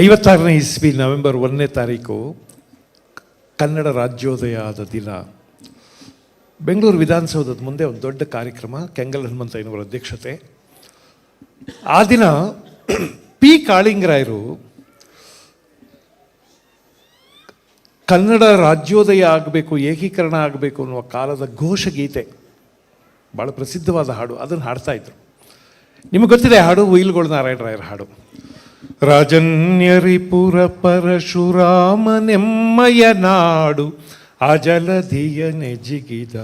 ಐವತ್ತಾರನೇ ಇಸ್ವಿ, ನವೆಂಬರ್ ಒಂದನೇ ತಾರೀಕು, ಕನ್ನಡ ರಾಜ್ಯೋದಯ ಆದ ದಿನ. ಬೆಂಗಳೂರು ವಿಧಾನಸೌಧದ ಮುಂದೆ ಒಂದು ದೊಡ್ಡ ಕಾರ್ಯಕ್ರಮ, ಕೆಂಗಲ್ ಹನುಮಂತಯ್ಯನವರ ಅಧ್ಯಕ್ಷತೆ. ಆ ದಿನ ಪಿ ಕಾಳಿಂಗರಾಯರು ಕನ್ನಡ ರಾಜ್ಯೋದಯ ಆಗಬೇಕು, ಏಕೀಕರಣ ಆಗಬೇಕು ಅನ್ನುವ ಕಾಲದ ಘೋಷಗೀತೆ. ಭಾಳ ಪ್ರಸಿದ್ಧವಾದ ಹಾಡು, ಅದನ್ನು ಹಾಡ್ತಾ ಇದ್ರು. ನಿಮಗೆ ಗೊತ್ತಿದೆ ಹಾಡು ಉಯಿಲ್ಗೋಳ್ ನಾರಾಯಣರಾಯರ ಹಾಡು. ರಾಜನ್ಯರಿಪುರ ಪರಶುರಾಮನೆಮ್ಮಯ ನಾಡು ಅಜಲಧಿಯ ನೆಜಿಗಿದ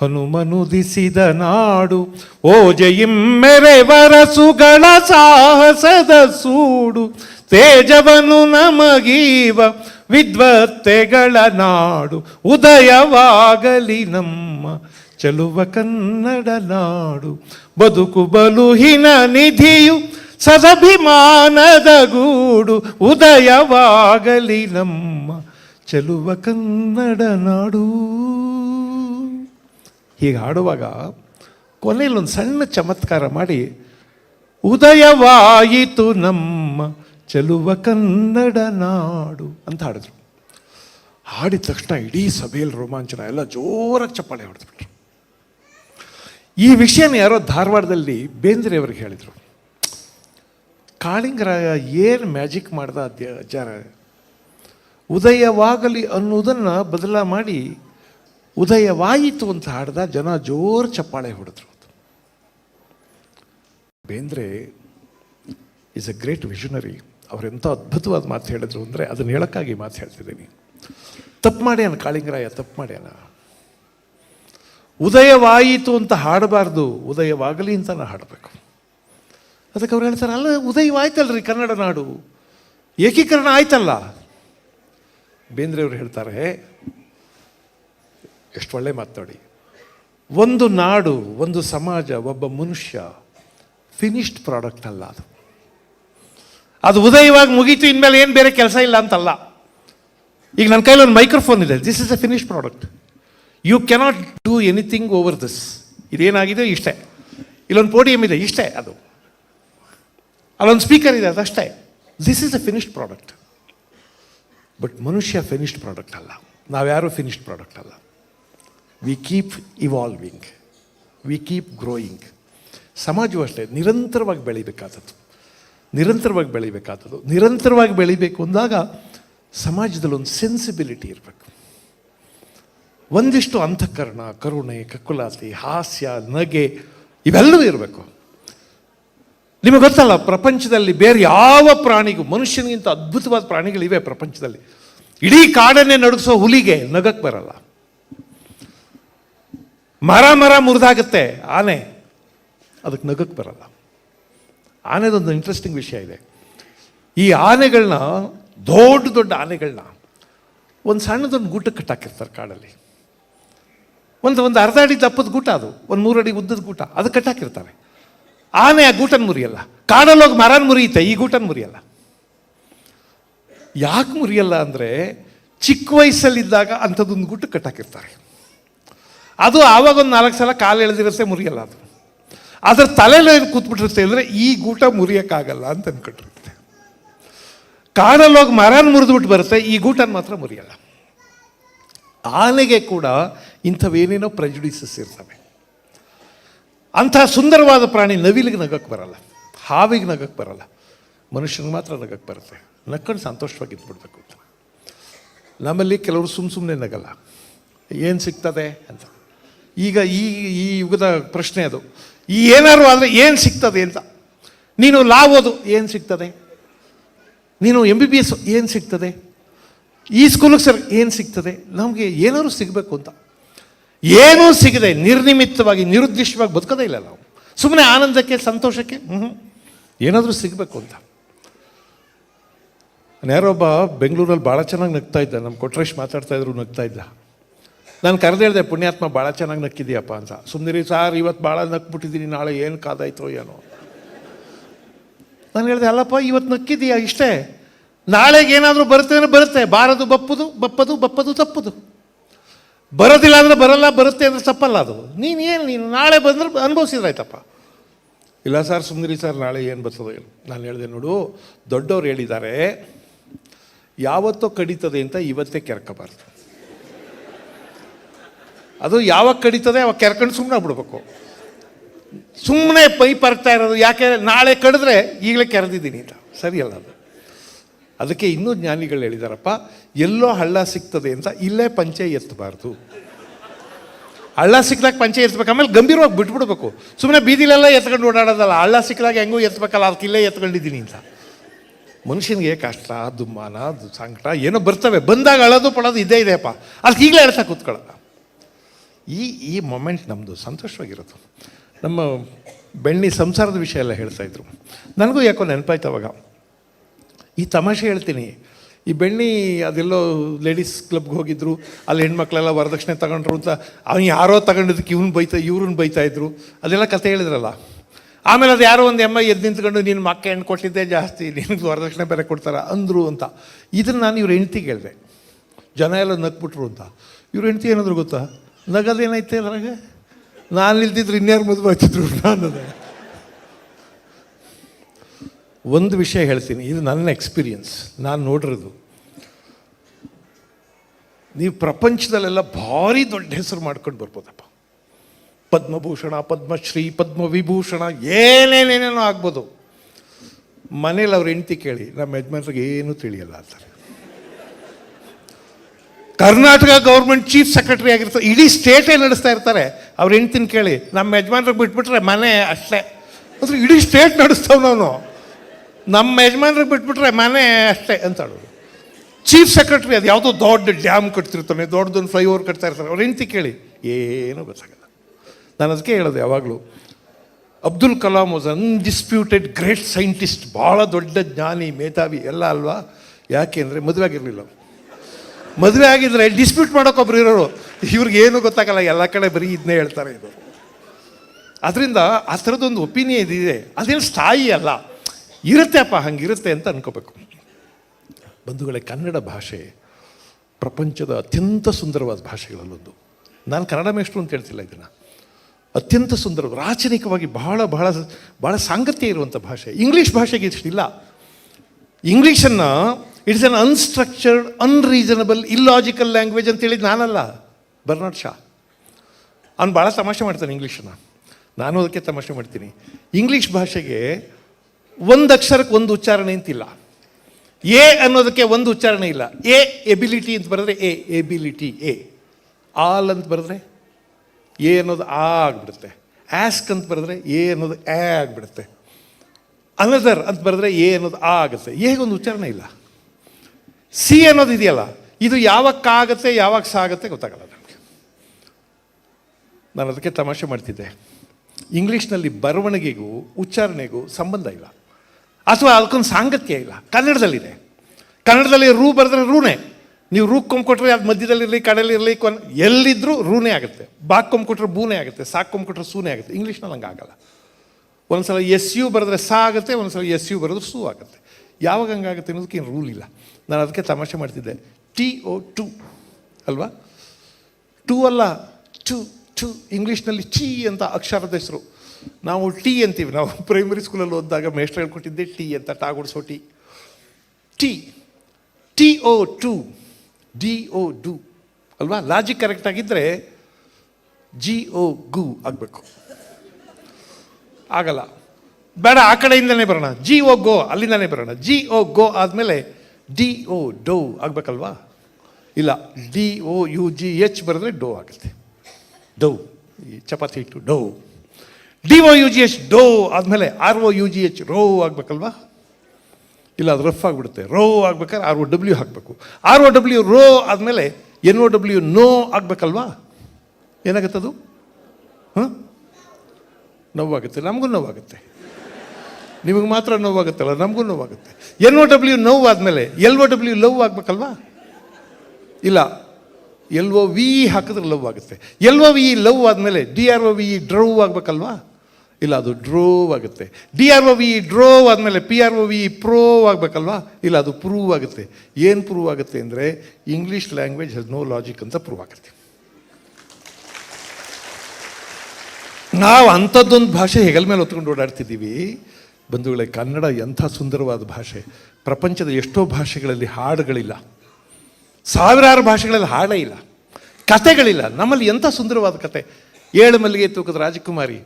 ಹನುಮನುದಿಸಿದ ನಾಡು ಓ ಜಯಿಮ್ಮೆರೆ ಸುಗಳ ಸಾಹಸದ ಸೂಡು ತೇಜವನು ನಮಗೀವ ವಿದ್ವತ್ತೆಗಳ ನಾಡು ಉದಯವಾಗಲಿ ನಮ್ಮ ಚಲುವ ಕನ್ನಡ ನಾಡು ಬದುಕು ಬಲುಹಿನ ನಿಧಿಯು ಸದಭಿಮಾನದ ಗೂಡು ಉದಯವಾಗಲಿ ನಮ್ಮ ಚೆಲುವ ಕನ್ನಡ ನಾಡು. ಹೀಗೆ ಹಾಡುವಾಗ ಕೊನೆಯಲ್ಲಿ ಒಂದು ಸಣ್ಣ ಚಮತ್ಕಾರ ಮಾಡಿ, ಉದಯವಾಯಿತು ನಮ್ಮ ಚೆಲುವ ಕನ್ನಡ ನಾಡು ಅಂತ ಹಾಡಿದ್ರು. ಹಾಡಿದ ತಕ್ಷಣ ಇಡೀ ಸಭೆಯಲ್ಲಿ ರೋಮಾಂಚನ, ಎಲ್ಲ ಜೋರಾಗಿ ಚಪ್ಪಾಳೆ ಹೊಡೆದ್ಬಿಟ್ರು. ಈ ವಿಷಯನ ಯಾರೋ ಧಾರವಾಡದಲ್ಲಿ ಬೇಂದ್ರೆಯವ್ರಿಗೆ ಹೇಳಿದರು. ಕಾಳಿಂಗರಾಯ ಏನು ಮ್ಯಾಜಿಕ್ ಮಾಡ್ದ ಅಜ್ಜಾರ? ಉದಯವಾಗಲಿ ಅನ್ನೋದನ್ನು ಬದಲ ಮಾಡಿ ಉದಯವಾಯಿತು ಅಂತ ಹಾಡ್ದ ಜನ ಜೋರು ಚಪ್ಪಾಳೆ ಹೊಡೆದ್ರು. Bendre is a great visionary ಅವರೆಂಥ ಅದ್ಭುತವಾದ ಮಾತು ಹೇಳಿದ್ರು ಅಂದರೆ ಅದನ್ನು ಹೇಳೋಕ್ಕಾಗಿ ಮಾತು ಹೇಳ್ತಿದ್ದೀನಿ. ತಪ್ಪು ಮಾಡ್ಯಾನ ಕಾಳಿಂಗರಾಯ, ತಪ್ಪು ಮಾಡ್ಯಾನ ಉದಯವಾಯಿತು ಅಂತ ಹಾಡಬಾರ್ದು, ಉದಯವಾಗಲಿ ಅಂತ ಹಾಡಬೇಕು. ಅದಕ್ಕೆ ಅವ್ರು ಹೇಳ್ತಾರೆ, ಅಲ್ಲ ಉದಯವಾಯ್ತಲ್ರಿ ಕನ್ನಡ ನಾಡು. ಏಕೀಕರಣ ಆಯ್ತಲ್ಲ. ಬೇಂದ್ರೆಯವರು ಹೇಳ್ತಾರೆ, ಎಷ್ಟು ಒಳ್ಳೆ ಮಾತಾಡಿ ಒಂದು ನಾಡು, ಒಂದು ಸಮಾಜ, ಒಬ್ಬ ಮನುಷ್ಯ ಫಿನಿಶ್ಡ್ ಪ್ರಾಡಕ್ಟ್ ಅಲ್ಲ ಅದು. ಅದು ಉದಯವಾಗಿ ಮುಗೀತು, ಇನ್ಮೇಲೆ ಏನು ಬೇರೆ ಕೆಲಸ ಇಲ್ಲ ಅಂತಲ್ಲ. ಈಗ ನನ್ನ ಕೈಲಿ ಒಂದು ಮೈಕ್ರೋಫೋನ್ ಇದೆ this is a finish product you cannot do anything over this ಇದೇನಾಗಿದೆ? ಇಷ್ಟೇ. ಇಲ್ಲೊಂದು ಪೋಡಿಯಂ ಇದೆ, ಇಷ್ಟೇ ಅದು. ಅಲ್ಲೊಂದು ಸ್ಪೀಕರ್ ಇದೆ ಅದಷ್ಟೇ this is a finished product but ಮನುಷ್ಯ ಫಿನಿಶ್ಡ್ ಪ್ರಾಡಕ್ಟ್ ಅಲ್ಲ. ನಾವ್ಯಾರೂ ಫಿನಿಶ್ಡ್ ಪ್ರಾಡಕ್ಟ್ ಅಲ್ಲ. We keep evolving we keep growing ಸಮಾಜವು ಅಷ್ಟೇ, ನಿರಂತರವಾಗಿ ಬೆಳಿಬೇಕಾದದ್ದು. ನಿರಂತರವಾಗಿ ಬೆಳಿಬೇಕಾದದ್ದು. ನಿರಂತರವಾಗಿ ಬೆಳಿಬೇಕು ಅಂದಾಗ ಸಮಾಜದಲ್ಲಿ ಒಂದು ಸೆನ್ಸಿಬಿಲಿಟಿ ಇರಬೇಕು. ಒಂದಿಷ್ಟು ಅಂತಃಕರಣ ಕರುಣೆ ಕಕ್ಕುಲಾತಿ ಹಾಸ್ಯ, ನಗೆ, ಇವೆಲ್ಲವೂ ಇರಬೇಕು. ನಿಮಗೆ ಗೊತ್ತಲ್ಲ, ಪ್ರಪಂಚದಲ್ಲಿ ಬೇರೆ ಯಾವ ಪ್ರಾಣಿಗೂ, ಮನುಷ್ಯನಿಗಿಂತ ಅದ್ಭುತವಾದ ಪ್ರಾಣಿಗಳಿವೆ ಪ್ರಪಂಚದಲ್ಲಿ. ಇಡೀ ಕಾಡನ್ನೇ ನಡೆಸೋ ಹುಲಿಗೆ ನಗಕ್ಕೆ ಬರಲ್ಲ. ಮರ ಮರ ಮುರಿದಾಗತ್ತೆ, ಆನೆ ಅದಕ್ಕೆ ನಗಕ್ಕೆ ಬರಲ್ಲ. ಆನೆದೊಂದು ಇಂಟ್ರೆಸ್ಟಿಂಗ್ ವಿಷಯ ಇದೆ. ಈ ಆನೆಗಳನ್ನ ದೊಡ್ಡ ದೊಡ್ಡ ಆನೆಗಳನ್ನ ಒಂದು ಸಣ್ಣದೊಂದು ಗೂಟಕ್ಕೆ ಕಟ್ಟಾಕಿರ್ತಾರೆ ಕಾಡಲ್ಲಿ. ಒಂದು ಒಂದು ಅರ್ಧ ಅಡಿ ದಪ್ಪದ ಗೂಟ ಅದು, ಒಂದು ಮೂರು ಅಡಿ ಉದ್ದದ ಗೂಟ, ಅದು ಕಟ್ಟಾಕಿರ್ತಾರೆ. ಆನೆ ಆ ಗೂಟನ್ ಮುರಿಯಲ್ಲ ಕಾಡಲ್ಲೋಗಿ ಮರನ ಮುರಿಯುತ್ತೆ, ಈ ಗೂಟನ್ ಮುರಿಯಲ್ಲ ಯಾಕೆ ಮುರಿಯಲ್ಲ ಅಂದರೆ, ಚಿಕ್ಕ ವಯಸ್ಸಲ್ಲಿದ್ದಾಗ ಅಂಥದ್ದೊಂದು ಗುಟ್ಟು ಕಟ್ಟಾಕಿರ್ತಾರೆ. ಅದು ಆವಾಗ ಒಂದು ನಾಲ್ಕು ಸಲ ಕಾಲು ಎಳೆದಿರುತ್ತೆ ಮುರಿಯಲ್ಲ ಅದು. ಅದರ ತಲೆಯಲ್ಲಿ ಕೂತ್ಬಿಟ್ಟಿರುತ್ತೆ ಅಂದರೆ, ಈ ಗೂಟ ಮುರಿಯೋಕ್ಕಾಗಲ್ಲ ಅಂತ ಅಂದ್ಕೊಂಡಿರುತ್ತೆ ಕಾಡಲ್ಲಿ ಹೋಗಿ ಮರನ ಮುರಿದ್ಬಿಟ್ಟು ಬರುತ್ತೆ, ಈ ಗೂಟನ ಮಾತ್ರ ಮುರಿಯಲ್ಲ. ಆನೆಗೆ ಕೂಡ ಇಂಥವೇನೇನೋ ಪ್ರಜುಡಿಸಸ್ ಇರ್ತವೆ. ಅಂಥ ಸುಂದರವಾದ ಪ್ರಾಣಿ ನವಿಲಿಗೆ ನಗಕ್ಕೆ ಬರಲ್ಲ, ಹಾವಿಗೆ ನಗಕ್ಕೆ ಬರಲ್ಲ, ಮನುಷ್ಯನಿಗೆ ಮಾತ್ರ ನಗಕ್ಕೆ ಬರುತ್ತೆ. ನಕ್ಕೊಂಡು ಸಂತೋಷವಾಗಿ ಇದ್ಬಿಡ್ಬೇಕು ಅಂತ. ನಮ್ಮಲ್ಲಿ ಕೆಲವರು ಸುಮ್ಮ ಸುಮ್ಮನೆ ನಗಲ್ಲ. ಏನು ಸಿಗ್ತದೆ ಅಂತ. ಈಗ ಈ ಈ ಯುಗದ ಪ್ರಶ್ನೆ ಅದು. ಈ ಏನಾದ್ರು ಆದರೆ ಏನು ಸಿಗ್ತದೆ ಅಂತ. ನೀನು ಲಾ ಓದು ಏನು ಸಿಗ್ತದೆ? ನೀನು ಎಂ ಬಿ ಬಿ ಎಸ್ ಏನು ಸಿಗ್ತದೆ? ಈ ಸ್ಕೂಲಿಗೆ ಸರ್ ಏನು ಸಿಗ್ತದೆ? ನಮಗೆ ಏನಾದ್ರು ಸಿಗಬೇಕು ಅಂತ. ಏನೂ ಸಿಗದೆ ನಿರ್ನಿಮಿತ್ತವಾಗಿ ನಿರುದ್ದೇಶವಾಗಿ ಬದುಕೋದೇ ಇಲ್ಲ ನಾವು. ಸುಮ್ಮನೆ ಆನಂದಕ್ಕೆ, ಸಂತೋಷಕ್ಕೆ ಹ್ಞೂ ಏನಾದರೂ ಸಿಗಬೇಕು ಅಂತ. ಯಾರೊಬ್ಬ ಬೆಂಗಳೂರಲ್ಲಿ ಭಾಳ ಚೆನ್ನಾಗಿ ನಗ್ತಾ ಇದ್ದ ನಮ್ಮ ಕೊಟ್ರೇಶ್ ಮಾತಾಡ್ತಾ ಇದ್ರು, ನಗ್ತಾ ಇದ್ದ. ನಾನು ಕರೆದು ಹೇಳಿದೆ, ಪುಣ್ಯಾತ್ಮ ಭಾಳ ಚೆನ್ನಾಗಿ ನಕ್ಕಿದೆಯಪ್ಪ ಅಂತ. ಸುಮ್ಮನೆ ಸಾರ್ ಇವತ್ತು ಭಾಳ ನಕ್ಬಿಟ್ಟಿದ್ದೀನಿ ನಾಳೆ ಏನು ಕಾದಾಯ್ತೋ ಏನೋ. ನಾನು ಹೇಳಿದೆ, ಅಲ್ಲಪ್ಪ ಇವತ್ತು ನಕ್ಕಿದೀಯಾ ಇಷ್ಟೇ? ನಾಳೆಗೆ ಏನಾದರೂ ಬರುತ್ತೆ ಅಂದರೆ ಬರುತ್ತೆ, ಬಾರದು, ಬಪ್ಪದು ಬಪ್ಪದು ಬಪ್ಪದು, ತಪ್ಪುದು. ಬರೋದಿಲ್ಲ ಅಂದರೆ ಬರಲ್ಲ, ಬರುತ್ತೆ ಅಂದರೆ ತಪ್ಪಲ್ಲ ಅದು. ನೀನು ಏನು, ನೀನು ನಾಳೆ ಬಂದ್ರೆ ಅನುಭವಿಸಿದ್ರಾಯ್ತಪ್ಪ. ಇಲ್ಲ ಸರ್ ಸುಂದರಿ ಸರ್, ನಾಳೆ ಏನು ಬರ್ತದೆ ನಾನು ಹೇಳಿದೆ ನೋಡು, ದೊಡ್ಡವ್ರು ಹೇಳಿದ್ದಾರೆ, ಯಾವತ್ತೋ ಕಡಿತದೆ ಅಂತ ಇವತ್ತೇ ಕೆರ್ಕಬಾರ್ದು. ಅದು ಯಾವಾಗ ಕಡಿತದೆ, ಅವಾಗ ಕೆರ್ಕೊಂಡು ಸುಮ್ಮನೆ ಬಿಡ್ಬೇಕು ಸುಮ್ಮನೆ ಪೈಪ್ ಬರ್ತಾ ಇರೋದು, ಯಾಕೆ ನಾಳೆ ಕಡಿದ್ರೆ ಈಗಲೇ ಕೆರೆದಿದ್ದೀನಿ ಅಂತ. ಸರಿಯಲ್ಲ ಅದು. ಅದಕ್ಕೆ ಇನ್ನೂ ಜ್ಞಾನಿಗಳು ಹೇಳಿದಾರಪ್ಪ, ಎಲ್ಲೋ ಹಳ್ಳ ಸಿಗ್ತದೆ ಅಂತ ಇಲ್ಲೇ ಪಂಚೆ ಎತ್ತಬಾರ್ದು. ಹಳ್ಳ ಸಿಕ್ಕಿದಾಗ ಪಂಚೆ ಎತ್ಬೇಕು, ಆಮೇಲೆ ಗಂಭೀರವಾಗಿ ಬಿಟ್ಬಿಡ್ಬೇಕು. ಸುಮ್ಮನೆ ಬೀದಿಲೆಲ್ಲ ಎತ್ಕೊಂಡು ಓಡಾಡೋದಲ್ಲ, ಹಳ್ಳ ಸಿಕ್ಕಿದಾಗ ಹೆಂಗೂ ಎತ್ಬೇಕಲ್ಲ, ಅದಕ್ಕೆ ಇಲ್ಲೇ ಎತ್ಕೊಂಡಿದ್ದೀನಿ ಅಂತ. ಮನುಷ್ಯನಿಗೆ ಕಷ್ಟ ದುಮ್ಮಾನ ಸಂಕಟ, ಏನೋ ಬರ್ತವೆ. ಬಂದಾಗ ಅಳೋದು ಪಡೋದು ಇದೇ ಇದೆಯಪ್ಪ. ಅದಕ್ಕೆ ಈಗಲೇ ಹೇಳ್ತಾ ಕೂತ್ಕೊಳ್ಳೋಣ ಈ ಈ ಮೊಮೆಂಟ್ ನಮ್ಮದು ಸಂತೋಷವಾಗಿರೋದು. ನಮ್ಮ ಬೆಣ್ಣಿ ಸಂಸಾರದ ವಿಷಯ ಎಲ್ಲ ಹೇಳ್ತಾಯಿದ್ರು ನನಗೂ ಯಾಕೋ ನೆನಪಾಯ್ತು ಅವಾಗ. ಈ ತಮಾಷೆ ಹೇಳ್ತೀನಿ. ಈ ಬೆಣ್ಣಿ ಅದೆಲ್ಲೋ ಲೇಡೀಸ್ ಕ್ಲಬ್ಗೆ ಹೋಗಿದ್ರು, ಅಲ್ಲಿ ಹೆಣ್ಮಕ್ಳೆಲ್ಲ ವರದಕ್ಷಿಣೆ ತಗೊಂಡ್ರು ಅಂತ, ಅವ್ನು ಯಾರೋ ತಗೊಂಡಿದ್ದಕ್ಕೆ ಇವ್ನು ಬೈತಾ, ಇವ್ರನ್ನ ಇದ್ರು. ಅದೆಲ್ಲ ಕತೆ ಹೇಳಿದ್ರಲ್ಲ. ಆಮೇಲೆ ಅದು ಯಾರೋ ಒಂದು ಎಮ್ಮ ಎದ್ದು ನಿಂತ್ಕೊಂಡು ನಿನ್ನ ಮಕ್ಕ ಹೆಣ್ಣು ಕೊಟ್ಟಿದ್ದೆ ಜಾಸ್ತಿ, ನಿನಗೆ ವರದಕ್ಷಿಣೆ ಬೇರೆ ಕೊಡ್ತಾರ ಅಂದರು ಅಂತ. ಇದನ್ನು ನಾನು ಇವ್ರ ಹೆಂಡ್ತಿಗೆ ಕೇಳಿದೆ ಜನ ಎಲ್ಲ ನಗ್ಬಿಟ್ರು ಅಂತ. ಇವ್ರ ಹೆಂಡ್ತಿ ಏನಾದ್ರು ಗೊತ್ತಾ? ನಗದೇನೈತೆ ಅದ್ರಾಗ? ನಾನು ಇಲ್ದಿದ್ರು ಇನ್ಯಾರು ಮದುವೆ ಹಚ್ಚಿದ್ರು ನಾನು ಒಂದು ವಿಷಯ ಹೇಳ್ತೀನಿ, ಇದು ನನ್ನ ಎಕ್ಸ್ಪೀರಿಯನ್ಸ್ ನಾನು ನೋಡಿರೋದು. ನೀವು ಪ್ರಪಂಚದಲ್ಲೆಲ್ಲ ಭಾರಿ ದೊಡ್ಡ ಹೆಸರು ಮಾಡ್ಕೊಂಡು ಬರ್ಬೋದಪ್ಪ. ಪದ್ಮಭೂಷಣ, ಪದ್ಮಶ್ರೀ, ಪದ್ಮವಿಭೂಷಣ, ಏನೇನೇನೇನೋ ಆಗ್ಬೋದು. ಮನೇಲಿ ಅವ್ರ ಹೆಂಡ್ತಿ ಕೇಳಿ, ನಮ್ಮ ಯಜಮಾನ್ರಿಗೆ ಏನೂ ತಿಳಿಯಲ್ಲ ಅಂತಾರೆ. ಕರ್ನಾಟಕ ಗೌರ್ಮೆಂಟ್ ಚೀಫ್ ಸೆಕ್ರೆಟರಿ ಆಗಿರ್ತಾರೆ, ಇಡೀ ಸ್ಟೇಟೇ ನಡೆಸ್ತಾ ಇರ್ತಾರೆ. ಅವ್ರ ಹೆಂಡ್ತಿನ ಕೇಳಿ, ನಮ್ಮ ಯಜಮಾನ್ರಿಗೆ ಬಿಟ್ಬಿಟ್ರೆ ಮನೆ ಅಷ್ಟೇ. ಅಂದ್ರೆ ಇಡೀ ಸ್ಟೇಟ್ ನಡೆಸ್ತಾವ್ ನಾವು ನಮ್ಮ ಯಜಮಾನ್ರಿಗೆ ಬಿಟ್ಬಿಟ್ರೆ ಮನೆ ಅಷ್ಟೇ ಅಂತ ಹೇಳೋದು ಚೀಫ್ ಸೆಕ್ರೆಟರಿ ಅದು ಯಾವುದೋ ದೊಡ್ಡ ಡ್ಯಾಮ್ ಕಟ್ತಿರ್ತಾನೆ, ದೊಡ್ಡದೊಂದು ಫ್ಲೈಓವರ್ ಕಟ್ತಾ ಇರ್ತಾರೆ ಅವ್ರು ಹೆಂಡ್ತಿ ಕೇಳಿ, ಏನೂ ಗೊತ್ತಾಗಲ್ಲ. ನಾನು ಅದಕ್ಕೆ ಹೇಳೋದು ಯಾವಾಗಲೂ, Abdul Kalam was undisputed great scientist ಭಾಳ ದೊಡ್ಡ ಜ್ಞಾನಿ, ಮೇಧಾವಿ, ಎಲ್ಲ ಅಲ್ವಾ? ಯಾಕೆ ಅಂದರೆ ಮದುವೆ ಆಗಿರಲಿಲ್ಲ ಮದುವೆ ಆಗಿದ್ರೆ ಡಿಸ್ಪ್ಯೂಟ್ ಮಾಡೋಕೊಬ್ರು ಇರೋರು. ಇವ್ರಿಗೆ ಏನು ಗೊತ್ತಾಗಲ್ಲ, ಎಲ್ಲ ಕಡೆ ಬರೀ ಇದನ್ನೇ ಹೇಳ್ತಾರೆ ಇದು. ಅದರಿಂದ ಆ ಥರದ್ದೊಂದು ಒಪಿನಿಯನ್ ಇದೆ. ಅದೇನು ಸ್ಥಾಯಿ ಅಲ್ಲ. ಇರುತ್ತೆಪ್ಪ ಹಂಗಿರುತ್ತೆ ಅಂತ ಅನ್ಕೋಬೇಕು. ಬಂಧುಗಳೇ, ಕನ್ನಡ ಭಾಷೆ ಪ್ರಪಂಚದ ಅತ್ಯಂತ ಸುಂದರವಾದ ಭಾಷೆಗಳಲ್ಲೊಂದು. ನಾನು ಕನ್ನಡ ಮೇಷ್ಟ್ರು ಅಂತ ಹೇಳ್ತಿಲ್ಲ ಇದನ್ನು. ಅತ್ಯಂತ ಸುಂದರ, ರಾಚನಿಕವಾಗಿ ಬಹಳ ಬಹಳ ಬಹಳ ಸಾಂಗತ್ಯ ಇರುವಂಥ ಭಾಷೆ. ಇಂಗ್ಲೀಷ್ ಭಾಷೆಗೆ ಇಷ್ಟಿಲ್ಲ. ಇಂಗ್ಲೀಷನ್ನು it's an unstructured unreasonable illogical language ಅಂತ ಹೇಳಿದ್ದು ನಾನಲ್ಲ, ಬರ್ನಾಡ್ ಶಾ ಅವ್ನು ಭಾಳ ತಮಾಷೆ ಮಾಡ್ತಾನೆ ಇಂಗ್ಲೀಷನ್ನು. ನಾನು ಅದಕ್ಕೆ ತಮಾಷೆ ಮಾಡ್ತೀನಿ. ಇಂಗ್ಲೀಷ್ ಭಾಷೆಗೆ ಒಂದು ಅಕ್ಷರಕ್ಕೆ ಒಂದು ಉಚ್ಚಾರಣೆ ಅಂತಿಲ್ಲ. ಎ ಅನ್ನೋದಕ್ಕೆ ಒಂದು ಉಚ್ಚಾರಣೆ ಇಲ್ಲ. ಎ, ಎಬಿಲಿಟಿ ಅಂತ ಬರೆದ್ರೆ ಎ, ಎಬಿಲಿಟಿ, ಎ. ಆಲ್ ಅಂತ ಬರೆದ್ರೆ ಎ ಅನ್ನೋದು ಆ ಆಗಿಬಿಡುತ್ತೆ. ಆಸ್ಕ್ ಅಂತ ಬರೆದ್ರೆ ಎ ಅನ್ನೋದು ಎ ಆಗಿಬಿಡುತ್ತೆ. ಅನದರ್ ಅಂತ ಬರೆದ್ರೆ ಎ ಅನ್ನೋದು ಆ ಆಗುತ್ತೆ. ಒಂದು ಉಚ್ಚಾರಣೆ ಇಲ್ಲ? ಸಿ ಅನ್ನೋದು ಇದೆಯಲ್ಲ, ಇದು ಯಾವಾಗ ಕಾಗುತ್ತೆ ಯಾವಾಗ ಸಾಗುತ್ತೆ ಗೊತ್ತಾಗಲ್ಲ ನನಗೆ ನಾನು ಅದಕ್ಕೆ ತಮಾಷೆ ಮಾಡ್ತಿದ್ದೆ. ಇಂಗ್ಲೀಷ್ನಲ್ಲಿ ಬರವಣಿಗೆಗೂ ಉಚ್ಚಾರಣೆಗೂ ಸಂಬಂಧ ಇಲ್ಲ. ಅಥವಾ ಅದಕ್ಕೊಂದು ಸಾಂಗತ್ಯ ಇಲ್ಲ. ಕನ್ನಡದಲ್ಲಿದೆ. ಕನ್ನಡದಲ್ಲಿ ರೂ ಬರೆದ್ರೆ ರೂನೆ. ನೀವು ರೂ ಕೊಂಬ್ಕೊಟ್ರೆ ಅದು ಮಧ್ಯದಲ್ಲಿರಲಿ, ಕಡೆಯಲ್ಲಿರಲಿ, ಕೊನ್ ಎಲ್ಲಿದ್ದರೂ ರೂನೇ ಆಗುತ್ತೆ. ಬಾಕ್ ಕೊಂಬ್ಕೊಟ್ರೆ ಬೂನೇ ಆಗುತ್ತೆ, ಸಾಕ್ ಕೊಂಬ್ಕೊಟ್ರೆ ಸೂನೇ ಆಗುತ್ತೆ. ಇಂಗ್ಲೀಷ್ನಲ್ಲಿ ಹಂಗೆ ಆಗಲ್ಲ. ಒಂದ್ಸಲ ಎಸ್ ಯು ಬರೆದ್ರೆ ಸಾ ಆಗುತ್ತೆ, ಒಂದ್ಸಲ ಎಸ್ ಯು ಬರೆದ್ರೆ ಸೂ ಆಗುತ್ತೆ. ಯಾವಾಗ ಹಂಗಾಗುತ್ತೆ ಅನ್ನೋದಕ್ಕೆ ಏನು ರೂಲ್ ಇಲ್ಲ. ನಾನು ಅದಕ್ಕೆ ತಮಾಷೆ ಮಾಡ್ತಿದ್ದೆ. ಟಿ ಓ ಟು ಅಲ್ವಾ? ಟೂ ಅಲ್ಲ, ಟು ಟು. ಇಂಗ್ಲೀಷ್ನಲ್ಲಿ ಚಿ ಅಂತ ಅಕ್ಷರದ ಹೆಸರು. ನಾವು ಟೀ ಅಂತೀವಿ. ನಾವು ಪ್ರೈಮರಿ ಸ್ಕೂಲಲ್ಲಿ ಓದಿದಾಗ ಮೇಸ್ಟರ್ ಹೇಳ್ಕೊಟ್ಟಿದ್ದೆ ಟೀ ಅಂತ ಟಾಗುಡ್ಸೋ T. T T O to D O do ಅಲ್ವಾ? ಲಾಜಿಕ್ ಕರೆಕ್ಟ್ ಆಗಿದ್ದರೆ ಜಿ ಓ ಗು ಆಗಬೇಕು. ಆಗಲ್ಲ. ಬೇಡ, ಆ ಕಡೆಯಿಂದಲೇ ಬರೋಣ. ಜಿ ಓ ಗೋ ಅಲ್ಲಿಂದನೇ ಬರೋಣ. ಜಿ ಓ ಗೋ ಆದಮೇಲೆ ಡಿ ಓ ಡೋ ಆಗಬೇಕಲ್ವಾ? ಇಲ್ಲ D O U G H ಬರೆದ್ರೆ ಡೋ ಆಗುತ್ತೆ. ಡೌ ಚಪಾತಿ ಹಿಟ್ಟು dough D O U G H dough ಆದಮೇಲೆ R O U G H row ಆಗಬೇಕಲ್ವಾ? ಇಲ್ಲ, ಅದು ರಫ್ ಆಗಿಬಿಡುತ್ತೆ. ರೋ ಆಗ್ಬೇಕಾದ್ರೆ ಆರ್ ಒ ಡಬ್ಲ್ಯೂ ಹಾಕಬೇಕು. ಆರ್ ಒ ಡಬ್ಲ್ಯೂ ರೋ ಆದಮೇಲೆ ಎನ್ ಒ ಡಬ್ಲ್ಯೂ ನೋ ಆಗಬೇಕಲ್ವಾ? ಏನಾಗುತ್ತೆ ಅದು? ಹಾಂ? ನೋವಾಗುತ್ತೆ. ನಮಗೂ ನೋವಾಗುತ್ತೆ. ನಿಮಗೆ ಮಾತ್ರ ನೋವಾಗುತ್ತಲ್ಲ, ನಮಗೂ ನೋವಾಗುತ್ತೆ. ಎನ್ ಒ ಡಬ್ಲ್ಯೂ ನೋವು ಆದಮೇಲೆ ಎಲ್ ಒ ಡಬ್ಲ್ಯೂ ಲವ್ ಆಗಬೇಕಲ್ವಾ? ಇಲ್ಲ. ಎಲ್ ಒ ವಿ ಹಾಕಿದ್ರೆ ಲವ್ ಆಗುತ್ತೆ. ಎಲ್ ಒ ವಿ ಲವ್ ಆದಮೇಲೆ D R O V druv ಆಗಬೇಕಲ್ವಾ? ಇಲ್ಲ, ಅದು ಡ್ರೋವ್ ಆಗುತ್ತೆ. D R O V drove ಆದಮೇಲೆ P R O V prove ಆಗಬೇಕಲ್ವಾ? ಇಲ್ಲ, ಅದು ಪ್ರೂವ್ ಆಗುತ್ತೆ. ಏನು ಪ್ರೂವ್ ಆಗುತ್ತೆ ಅಂದರೆ English language has no logic ಅಂತ ಪ್ರೂವ್ ಆಗುತ್ತೆ. ನಾವು ಅಂಥದ್ದೊಂದು ಭಾಷೆ ಹೆಗಲ ಮೇಲೆ ಹೊತ್ಕೊಂಡು ಓಡಾಡ್ತಿದ್ದೀವಿ. ಬಂಧುಗಳೇ, ಕನ್ನಡ ಎಂಥ ಸುಂದರವಾದ ಭಾಷೆ. ಪ್ರಪಂಚದ ಎಷ್ಟೋ ಭಾಷೆಗಳಲ್ಲಿ ಹಾಡುಗಳಿಲ್ಲ. ಸಾವಿರಾರು ಭಾಷೆಗಳಲ್ಲಿ ಹಾಡೇ ಇಲ್ಲ. ಕತೆಗಳಿಲ್ಲ. ನಮ್ಮಲ್ಲಿ ಎಂಥ ಸುಂದರವಾದ ಕತೆ? ಏಳು ಮಲ್ಲಿಗೆ ತೂಕದ ರಾಜಕುಮಾರಿ.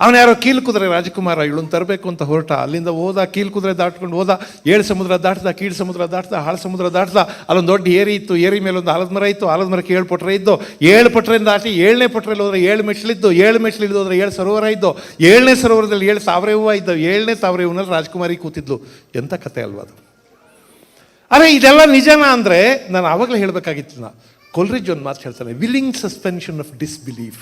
ಅವನ ಯಾರೋ ಕೀಲು ಕುದುರೆ ರಾಜಕುಮಾರ ಇಳುನ್ ತರಬೇಕು ಅಂತ ಹೊರಟ. ಅಲ್ಲಿಂದ ಹೋದ ಕೀಲು ಕುದುರೆ ದಾಟ್ಕೊಂಡು ಹೋದ, ಏಳು ಸಮುದ್ರ ದಾಟ್ದ, ಕೀಳು ಸಮುದ್ರ ದಾಟ್ದ, ಹಾಳು ಸಮುದ್ರ ದಾಟ್ದ, ಅಲ್ಲೊಂದು ದೊಡ್ಡ ಏರಿ ಇತ್ತು. ಏರಿ ಮೇಲೆ ಒಂದು ಆಲದ ಮರ ಇತ್ತು. ಆಲದ ಮರಕ್ಕೆ ಏಳು ಪಟ್ರೆ ಇದ್ದು. ಏಳು ಪಟ್ರೆಯಿಂದ ದಾಟಿ ಏಳನೇ ಪಟ್ರೆಯಲ್ಲಿ ಹೋದ್ರೆ ಏಳು ಮೆಟ್ಲಿದ್ದು ಏಳು ಮೆಟ್ಲಿದ್ದು ಹೋದ್ರೆ ಏಳು ಸರೋವರ ಇದ್ದು. ಏಳನೇ ಸರೋವರದಲ್ಲಿ ಏಳು ಸಾವಿರ ಹೂವು ಇದ್ದವು ಏಳನೇ ಸಾವಿರ ಹೂವಿನಲ್ಲಿ ರಾಜಕುಮಾರಿ ಕೂತಿದ್ಲು. ಎಂಥ ಕತೆ ಅಲ್ವಾ ಅದು? ಅರೆ, ಇದೆಲ್ಲ ನಿಜನಾ ಅಂದರೆ ನಾನು ಆವಾಗಲೇ ಹೇಳಬೇಕಾಗಿತ್ತು ನಾ ಕೊಲ್ರಿಜ್ ಒಂದು ಮಾತು ಹೇಳ್ತಾನೆ ವಿಲ್ಲಿಂಗ್ ಸಸ್ಪೆನ್ಷನ್ ಆಫ್ ಡಿಸ್ಬಿಲೀಫ್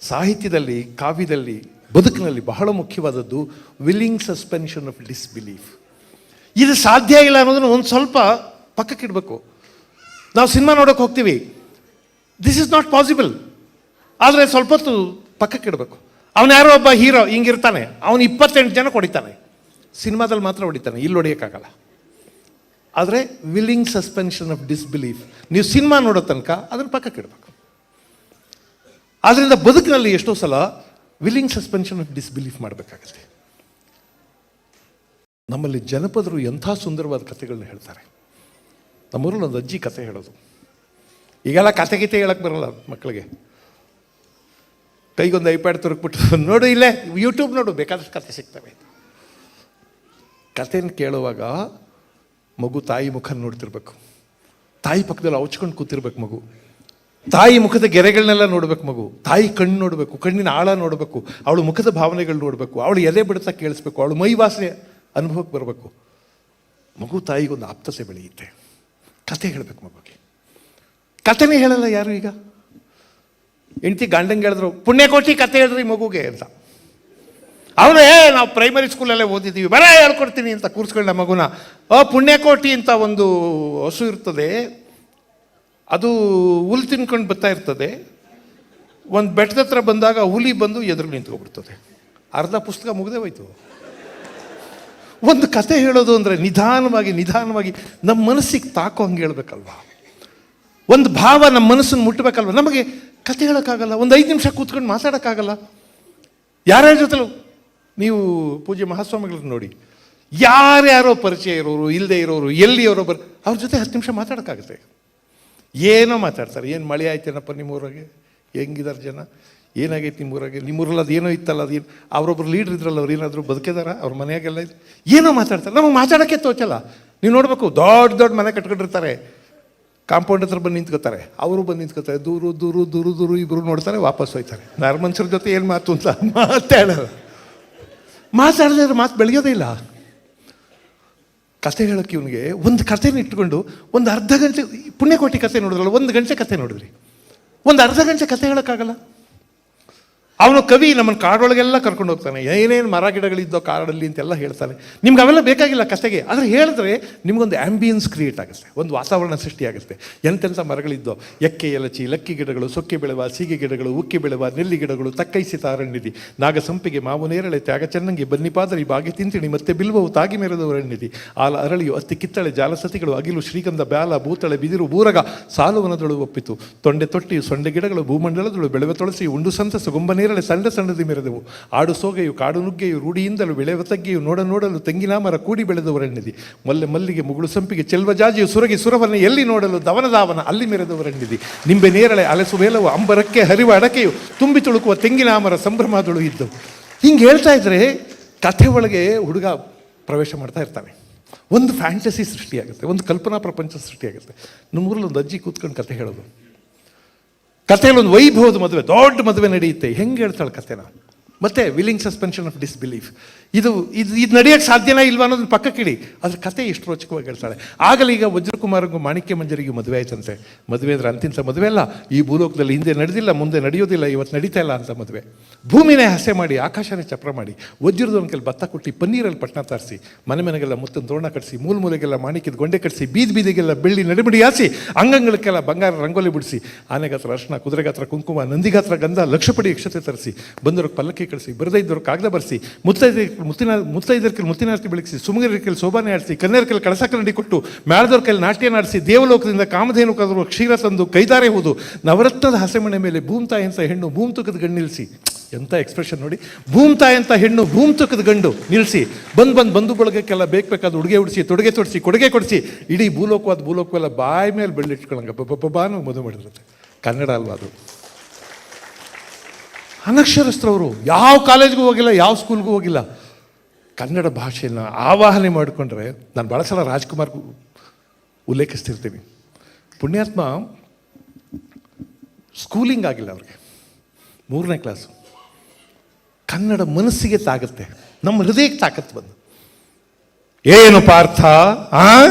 ಸಾಹಿತ್ಯದಲ್ಲಿ, ಕಾವ್ಯದಲ್ಲಿ, ಬದುಕಿನಲ್ಲಿ ಬಹಳ ಮುಖ್ಯವಾದದ್ದು ವಿಲ್ಲಿಂಗ್ ಸಸ್ಪೆನ್ಷನ್ ಆಫ್ ಡಿಸ್ಬಿಲೀಫ್ ಇದು ಸಾಧ್ಯ ಇಲ್ಲ ಅನ್ನೋದನ್ನು ಒಂದು ಸ್ವಲ್ಪ ಪಕ್ಕಕ್ಕಿಡಬೇಕು ನಾವು ಸಿನಿಮಾ ನೋಡೋಕೆ ಹೋಗ್ತೀವಿ. ದಿಸ್ ಇಸ್ ನಾಟ್ ಪಾಸಿಬಲ್ ಆದರೆ ಸ್ವಲ್ಪ ಹೊತ್ತು ಪಕ್ಕಕ್ಕಿಡಬೇಕು ಅವನು ಯಾರೋ ಒಬ್ಬ ಹೀರೋ, ಹಿಂಗಿರ್ತಾನೆ. ಅವನು ಇಪ್ಪತ್ತೆಂಟು ಜನ ಹೊಡಿತಾನೆ. ಸಿನಿಮಾದಲ್ಲಿ ಮಾತ್ರ ಹೊಡಿತಾನೆ. ಇಲ್ಲಿ ಹೊಡಿಯೋಕ್ಕಾಗಲ್ಲ. ಆದರೆ ವಿಲ್ಲಿಂಗ್ ಸಸ್ಪೆನ್ಷನ್ ಆಫ್ ಡಿಸ್ಬಿಲೀಫ್ ನೀವು ಸಿನಿಮಾ ನೋಡೋ ತನಕ ಅದನ್ನು ಪಕ್ಕಕ್ಕಿಡಬೇಕು ಆದ್ದರಿಂದ ಬದುಕಿನಲ್ಲಿ ಎಷ್ಟೋ ಸಲ ವಿಲ್ಲಿಂಗ್ ಸಸ್ಪೆನ್ಷನ್ ಆಫ್ ಡಿಸ್ಬಿಲೀಫ್ ಮಾಡಬೇಕಾಗತ್ತೆ. ನಮ್ಮಲ್ಲಿ ಜನಪದರು ಎಂಥ ಸುಂದರವಾದ ಕಥೆಗಳನ್ನ ಹೇಳ್ತಾರೆ. ನಮ್ಮೂರಲ್ಲಿ ಒಂದು ಅಜ್ಜಿ ಕತೆ ಹೇಳೋದು. ಈಗೆಲ್ಲ ಕತೆ ಗೀತೆ ಹೇಳಕ್ಕೆ ಬರಲ್ಲ ಮಕ್ಕಳಿಗೆ. ಕೈಗೊಂದು ಐಪ್ಯಾಡ್ ತುರುಕ್ಬಿಟ್ಟು ನೋಡು ಇಲ್ಲೇ ಯೂಟ್ಯೂಬ್ ನೋಡು, ಬೇಕಾದಷ್ಟು ಕತೆ ಸಿಗ್ತವೆ. ಕಥೆನ ಕೇಳುವಾಗ ಮಗು ತಾಯಿ ಮುಖ ನೋಡ್ತಿರ್ಬೇಕು. ತಾಯಿ ಪಕ್ಕದಲ್ಲಿ ಅವಚ್ಕೊಂಡು ಕೂತಿರ್ಬೇಕು ಮಗು. ತಾಯಿ ಮುಖದ ಗೆರೆಗಳನ್ನೆಲ್ಲ ನೋಡಬೇಕು ಮಗು. ತಾಯಿ ಕಣ್ಣು ನೋಡಬೇಕು, ಕಣ್ಣಿನ ಆಳ ನೋಡಬೇಕು, ಅವಳು ಮುಖದ ಭಾವನೆಗಳು ನೋಡಬೇಕು, ಅವಳು ಎದೆ ಬಿಡ್ತಾ ಕೇಳಿಸ್ಬೇಕು, ಅವಳು ಮೈ ವಾಸನೆ ಅನುಭವಕ್ಕೆ ಬರಬೇಕು. ಮಗು ತಾಯಿಗೊಂದು ಆಪ್ತಸೆ ಬೆಳೆಯುತ್ತೆ. ಕತೆ ಹೇಳಬೇಕು ಮಗುಗೆ. ಕತೆನೇ ಹೇಳಲ್ಲ ಯಾರು ಈಗ? ಹೆಂಡತಿ ಗಂಡಂಗೆ ಹೇಳಿದ್ರು, ಪುಣ್ಯಕೋಟಿ ಕತೆ ಹೇಳ್ರಿ ಮಗುಗೆ ಅಂತ. ಅವರೇ, ನಾವು ಪ್ರೈಮರಿ ಸ್ಕೂಲಲ್ಲೇ ಓದಿದ್ದೀವಿ, ಬರ ಹೇಳ್ಕೊಡ್ತೀನಿ ಅಂತ ಕೂರಿಸ್ಕೊಂಡ ಮಗುನ. ಓ ಪುಣ್ಯಕೋಟಿ ಅಂತ ಒಂದು ಹಸು ಇರ್ತದೆ ಅದು ಹುಲ್ ತಿನ್ಕೊಂಡು ಬರ್ತಾ ಇರ್ತದೆ. ಒಂದು ಬೆಟ್ಟದ ಹತ್ರ ಬಂದಾಗ ಹುಲಿ ಬಂದು ಎದುರು ನಿಂತ್ಕೊಬಿಡ್ತದೆ ಅರ್ಧ ಪುಸ್ತಕ ಮುಗ್ದೇ ಹೋಯ್ತು. ಒಂದು ಕತೆ ಹೇಳೋದು ಅಂದರೆ ನಿಧಾನವಾಗಿ ನಿಧಾನವಾಗಿ ನಮ್ಮ ಮನಸ್ಸಿಗೆ ತಾಕೋ ಹಂಗೆ ಹೇಳಬೇಕಲ್ವ? ಒಂದು ಭಾವ ನಮ್ಮ ಮನಸ್ಸನ್ನು ಮುಟ್ಟಬೇಕಲ್ವ ನಮಗೆ ಕತೆ ಹೇಳೋಕ್ಕಾಗಲ್ಲ, ಒಂದು ಐದು ನಿಮಿಷ ಕೂತ್ಕೊಂಡು ಮಾತಾಡೋಕ್ಕಾಗಲ್ಲ. ಯಾರ್ಯಾರ ಜೊತೆಲು ನೀವು ಪೂಜೆ ಮಹಾಸ್ವಾಮಿಗಳನ್ನ ನೋಡಿ, ಯಾರ್ಯಾರೋ ಪರಿಚಯ ಇರೋರು ಇಲ್ಲದೆ ಇರೋರು ಎಲ್ಲಿಯವರೋ ಬರ್, ಅವ್ರ ಜೊತೆ ಹತ್ತು ನಿಮಿಷ ಮಾತಾಡೋಕ್ಕಾಗುತ್ತೆ. ಏನೋ ಮಾತಾಡ್ತಾರೆ. ಏನು ಮಳೆ ಆಯ್ತೇನಪ್ಪ ನಿಮ್ಮೂರಾಗೆ? ಹೆಂಗಿದ್ದಾರೆ ಜನ? ಏನಾಗೈತೆ ನಿಮ್ಮೂರಾಗೆ? ನಿಮ್ಮೂರಲ್ಲಿ ಅದು ಏನೋ ಇತ್ತಲ್ಲ, ಅದೇನು? ಅವರೊಬ್ಬರು ಲೀಡ್ರ್ ಇದ್ರಲ್ಲ, ಅವ್ರು ಏನಾದರೂ ಬದುಕಿದಾರ? ಅವ್ರ ಮನೆಯಾಗೆಲ್ಲ ಇದೆ ಏನೋ ಮಾತಾಡ್ತಾರೆ. ನಮಗೆ ಮಾತಾಡೋಕ್ಕೆ ತೋಚಲ್ಲ. ನೀವು ನೋಡಬೇಕು, ದೊಡ್ಡ ದೊಡ್ಡ ಮನೆ ಕಟ್ಕೊಂಡಿರ್ತಾರೆ. ಕಾಂಪೌಂಡ್ ಹತ್ರ ಬಂದು ನಿಂತ್ಕೋತಾರೆ. ಅವರು ಬಂದು ನಿಂತ್ಕೋತಾರೆ. ದೂರು ದೂರು ದೂರು ದೂರು ಇಬ್ಬರು ನೋಡ್ತಾರೆ, ವಾಪಸ್ ಹೋಯ್ತಾರೆ. ನಾರ್ ಮನುಷ್ಯರ ಜೊತೆ ಏನು ಮಾತು ಅಂತ ಮಾತಾಡೋದು ಮಾತಾಡಿದ್ರೆ ಮಾತು ಬೆಳೆಯೋದೇ ಇಲ್ಲ. ಕತೆ ಹೇಳೋಕ್ಕೆ ಇವನಿಗೆ ಒಂದು ಕಥೆನ ಇಟ್ಕೊಂಡು ಒಂದು ಅರ್ಧ ಗಂಟೆ, ಪುಣ್ಯಕೋಟಿ ಕತೆ ನೋಡಿದ್ರಲ್ಲ, ಒಂದು ಗಂಟೆ ಕತೆ ನೋಡಿದ್ರಿ. ಒಂದು ಅರ್ಧ ಗಂಟೆ ಕತೆ ಹೇಳೋಕ್ಕಾಗಲ್ಲ. ಅವನು ಕವಿ, ನಮ್ಮನ್ನು ಕಾಡೊಳಗೆಲ್ಲ ಕರ್ಕೊಂಡು ಹೋಗ್ತಾನೆ. ಏನೇನು ಮರ ಗಿಡಗಳಿದ್ದೋ ಕಾಡಲ್ಲಿ ಅಂತೆಲ್ಲ ಹೇಳ್ತಾನೆ. ನಿಮ್ಗೆ ಅವೆಲ್ಲ ಬೇಕಾಗಿಲ್ಲ ಕಷ್ಟಗೆ ಆದರೆ ಹೇಳಿದ್ರೆ ನಿಮಗೊಂದು ಆ್ಯಂಬಿಯನ್ಸ್ ಕ್ರಿಯೇಟ್ ಆಗುತ್ತೆ. ಒಂದು ವಾತಾವರಣ ಸೃಷ್ಟಿಯಾಗುತ್ತೆ. ಎಂತೆಂಥ ಮರಗಳಿದ್ದೋ, ಎಕ್ಕೆ, ಎಲಚಿ, ಲಕ್ಕಿ ಗಿಡಗಳು, ಸೊಕ್ಕೆ ಬೆಳೆವ, ಸೀಗೆ ಗಿಡಗಳು, ಉಕ್ಕಿ ಬೆಳೆವ, ನೆಲ್ಲಿ ಗಿಡಗಳು, ತಕ್ಕೈಸಿ ನಾಗ ಸಂಪಿಗೆ ಮಾವು ನೇರಳೆ, ತ್ಯಾಗ ಚೆನ್ನಂಗಿ ಬನ್ನಿಪಾದರಿ ಬಾಗಿ ತಿಂತಿಣಿ, ಮತ್ತೆ ಬಿಲ್ವವು ತಾಗಿ ಮೆರೆದವರಣ್ಣಿದಿ ಆಲ ಅರಳಿಯು, ಅತ್ತಿ ಕಿತ್ತಳೆ ಜಾಲಸತಿಗಳು ಅಗಿಲು, ಶ್ರೀಗಂಧ, ಬ್ಯಾಲ, ಭೂತಳೆ, ಬಿದಿರು ಬೂರಗ ಸಾಲುವನದಳು ಒಪ್ಪಿತು. ತೊಂಡೆ ತೊಟ್ಟಿ ಸೊಂಡೆ ಗಿಡಗಳು ಭೂಮಂಡಲದಳು ಬೆಳೆವ ತೊಳಸಿ, ಉಂಡು ಸಂತಸು, ಗುಂಬ ನೇರಳೆ ಸಣ್ಣ ಸಣ್ಣದಿ ಮೆರೆದವು. ಆಡು ಸೋಗೆಯು, ಕಾಡು ನುಗ್ಗೆಯು, ರೂಢಿಯಿಂದಲೂ ಬೆಳೆವ ತಗ್ಗೆಯು ನೋಡ ನೋಡಲು ತೆಂಗಿನ ಮರ ಕೂಡಿ ಬೆಳೆದವರಣ್ಣಿದಿ ಮಲ್ಲೆ ಮಲ್ಲಿಗೆ ಮುಗುಳು ಸಂಪಿಗೆ ಚೆಲ್ವ ಜಾಜಿಯು ಸುರಗಿ ಸುರವನ್ನ ಎಲ್ಲಿ ನೋಡಲು ದವನ ದಾವನ ಅಲ್ಲಿ ಮೆರೆದವರಣ್ಣಿದಿ ನಿಂಬೆ ನೇರಳೆ ಅಲೆಸು ಮೇಲವು ಅಂಬರಕ್ಕೆ ಹರಿವ ಅಡಕೆಯು ತುಂಬಿ ತುಳುಕುವ ತೆಂಗಿನ ಮರ ಸಂಭ್ರಮದಳು ಇದ್ದವು. ಹಿಂಗೆ ಹೇಳ್ತಾ ಇದ್ರೆ ಕಥೆ ಒಳಗೆ ಹುಡುಗ ಪ್ರವೇಶ ಮಾಡ್ತಾ ಇರ್ತಾನೆ. ಒಂದು ಫ್ಯಾಂಟಸಿ ಸೃಷ್ಟಿಯಾಗುತ್ತೆ, ಒಂದು ಕಲ್ಪನಾ ಪ್ರಪಂಚ ಸೃಷ್ಟಿಯಾಗುತ್ತೆ. ನಮ್ಮೂರಲ್ಲಿ ಒಂದು ಅಜ್ಜಿ ಕೂತ್ಕೊಂಡು ಕತೆ ಹೇಳೋದು. ಕಥೆಯಲ್ಲಿ ಒಂದು ವೈಭವದ ಮದುವೆ, ದೊಡ್ಡ ಮದುವೆ ನಡೆಯುತ್ತೆ. ಹೆಂಗೆ ಹೇಳ್ತಾಳೆ ಕಥೆನ? ಮತ್ತೆ ವಿಲಿಂಗ್ ಸಸ್ಪೆನ್ಷನ್ ಆಫ್ ಡಿಸ್ಬಿಲೀಫ್ ಇದು ಇದು ಇದು ನಡೆಯೋಕ್ಕೆ ಸಾಧ್ಯನಾ ಇಲ್ವಾ ಅನ್ನೋದನ್ನ ಪಕ್ಕಕ್ಕಿಡಿ. ಅದ್ರ ಕತೆ ಎಷ್ಟು ರೋಚಕವಾಗಿ ಹೇಳ್ತಾಳೆ. ಆಗಲಿ ಈಗ ವಜ್ರಕುಮಾರಗೂ ಮಾಣಿಕ್ಯ ಮಂಜರಿಗೂ ಮದುವೆ ಆಯ್ತಂತೆ. ಮದುವೆ ಅಂದರೆ ಅಂತಿಂತ ಮದುವೆ ಅಲ್ಲ. ಈ ಭೂಲೋಕದಲ್ಲಿ ಹಿಂದೆ ನಡೆದಿಲ್ಲ, ಮುಂದೆ ನಡೆಯೋದಿಲ್ಲ, ಇವತ್ತು ನಡೀತಾ ಇಲ್ಲ ಅಂತ ಮದುವೆ. ಭೂಮಿನೇ ಹಸೆ ಮಾಡಿ, ಆಕಾಶನೇ ಚಪ್ರ ಮಾಡಿ, ವಜ್ರದ ಒಂದು ಭತ್ತ ಕೊಟ್ಟು ಪನ್ನೀರಲ್ಲಿ ಪಟ್ಟಣ ತರಿಸಿ, ಮನೆ ಮನೆಗೆಲ್ಲ ಮುತ್ತಿನ ತೋರಣ ಕಟ್ಟಿಸಿ ಮೂಲ ಮೂಲೆಗೆಲ್ಲ ಮಾಣಿಕ್ಯದ ಗೊಂಡೆ ಕಟ್ಟಿಸಿ ಬೀದಿ ಬೀದಿಗೆಲ್ಲ ಬೆಳ್ಳಿ ನಡಿಬಿಡಿ ಹಾಸಿ, ಅಂಗಂಗಳಕ್ಕೆಲ್ಲ ಬಂಗಾರ ರಂಗೋಲಿ ಬಿಡಿಸಿ, ಆನೆಗಾತ್ರ ಅರ್ಶನ ಕುದುರೆಗಾತ್ರ ಕುಂಕುಮ ನಂದಿಗಾತ್ರ ಗಂಧ, ಲಕ್ಷಪಡಿ ಯಕ್ಷತೆ ತರಿಸಿ ಬಂದವ್ರಿಗೆ ಪಲ್ಲಕ್ಕಿ ಕಳಿಸಿ ಬರದೈದವ್ರು ಕಾಗದ ಬರೆಸಿ ಮುತ್ತೈದ ಮುತ್ತಿನ ಮುತ್ತೈದರ ಮುತ್ತಿನಾರ್ತಿ ಬೆಳಗಿಸಿ ಸುಮಗಿರ ಕೈಲಿ ಶೋಭಾನೆ ಆಡಿಸಿ ಕನ್ಯರ ಕೈಲಿ ಕಳಸ ಕನ್ನಡಿ ಕೊಟ್ಟು, ಮ್ಯಾಳದವ್ರ ಕೈಲಿ ನಾಟ್ಯ ನಾಡಿಸಿ ದೇವಲೋಕದಿಂದ ಕಾಮಧೇನು ಕದರು ಕ್ಷೀರ ತಂದು ಕೈದಾರೆ ಹೋದು, ನವರತ್ನದ ಹಸೆಮಣೆ ಮೇಲೆ ಭೂಮ್ತಾಯಿ ಅಂತ ಹೆಣ್ಣು, ಭೂಮ್ ತುಕದ ನಿಲ್ಲಿಸಿ ಎಂಥ ಎಕ್ಸ್ಪ್ರೆಷನ್ ನೋಡಿ. ಭೂಮ್ತಾಯಿ ಅಂತ ಹೆಣ್ಣು, ಭೂಮ್ ತುಕದ ಗಂಡು ನಿಲ್ಲಿಸಿ ಬಂದು ಬಂದು ಬಂಧು ಬಳಗಕ್ಕೆಲ್ಲ ಬೇಕು ಬೇಕಾದ ಉಡುಗೆ ಉಡಿಸಿ, ತೊಡುಗೆ ತೊಡಿಸಿ, ಕೊಡುಗೆ ಕೊಡಿಸಿ. ಇಡೀ ಭೂಲೋಕವಾದ ಭೂಲೋಕವೆಲ್ಲ ಬಾಯಿ ಮೇಲೆ ಬೆಳ್ಳಿಟ್ಕೊಳಂಗ ಬಾನು ಮದುವೆ ಮಾಡಿರುತ್ತೆ ಕನ್ನಡ ಅಲ್ವಾ ಅದು? ಅನಕ್ಷರಸ್ಥರವರು ಯಾವ ಕಾಲೇಜ್ಗೂ ಹೋಗಿಲ್ಲ, ಯಾವ ಸ್ಕೂಲ್ಗೂ ಹೋಗಿಲ್ಲ. ಕನ್ನಡ ಭಾಷೆಯನ್ನು ಆವಾಹನೆ ಮಾಡಿಕೊಂಡ್ರೆ ನಾನು ಭಾಳ ಸಲ ರಾಜ್ಕುಮಾರ್ ಉಲ್ಲೇಖಿಸ್ತಿರ್ತೀನಿ. ಪುಣ್ಯಾತ್ಮ ಸ್ಕೂಲಿಂಗ್ ಆಗಿಲ್ಲ ಅವ್ರಿಗೆ. ಮೂರನೇ ಕ್ಲಾಸು. ಕನ್ನಡ ಮನಸ್ಸಿಗೆ ತಾಗುತ್ತೆ ನಮ್ಮ ಹೃದಯಕ್ಕೆ ತಾಕತ್ತು ಬಂದು. ಏನು ಪಾರ್ಥ, ಆ?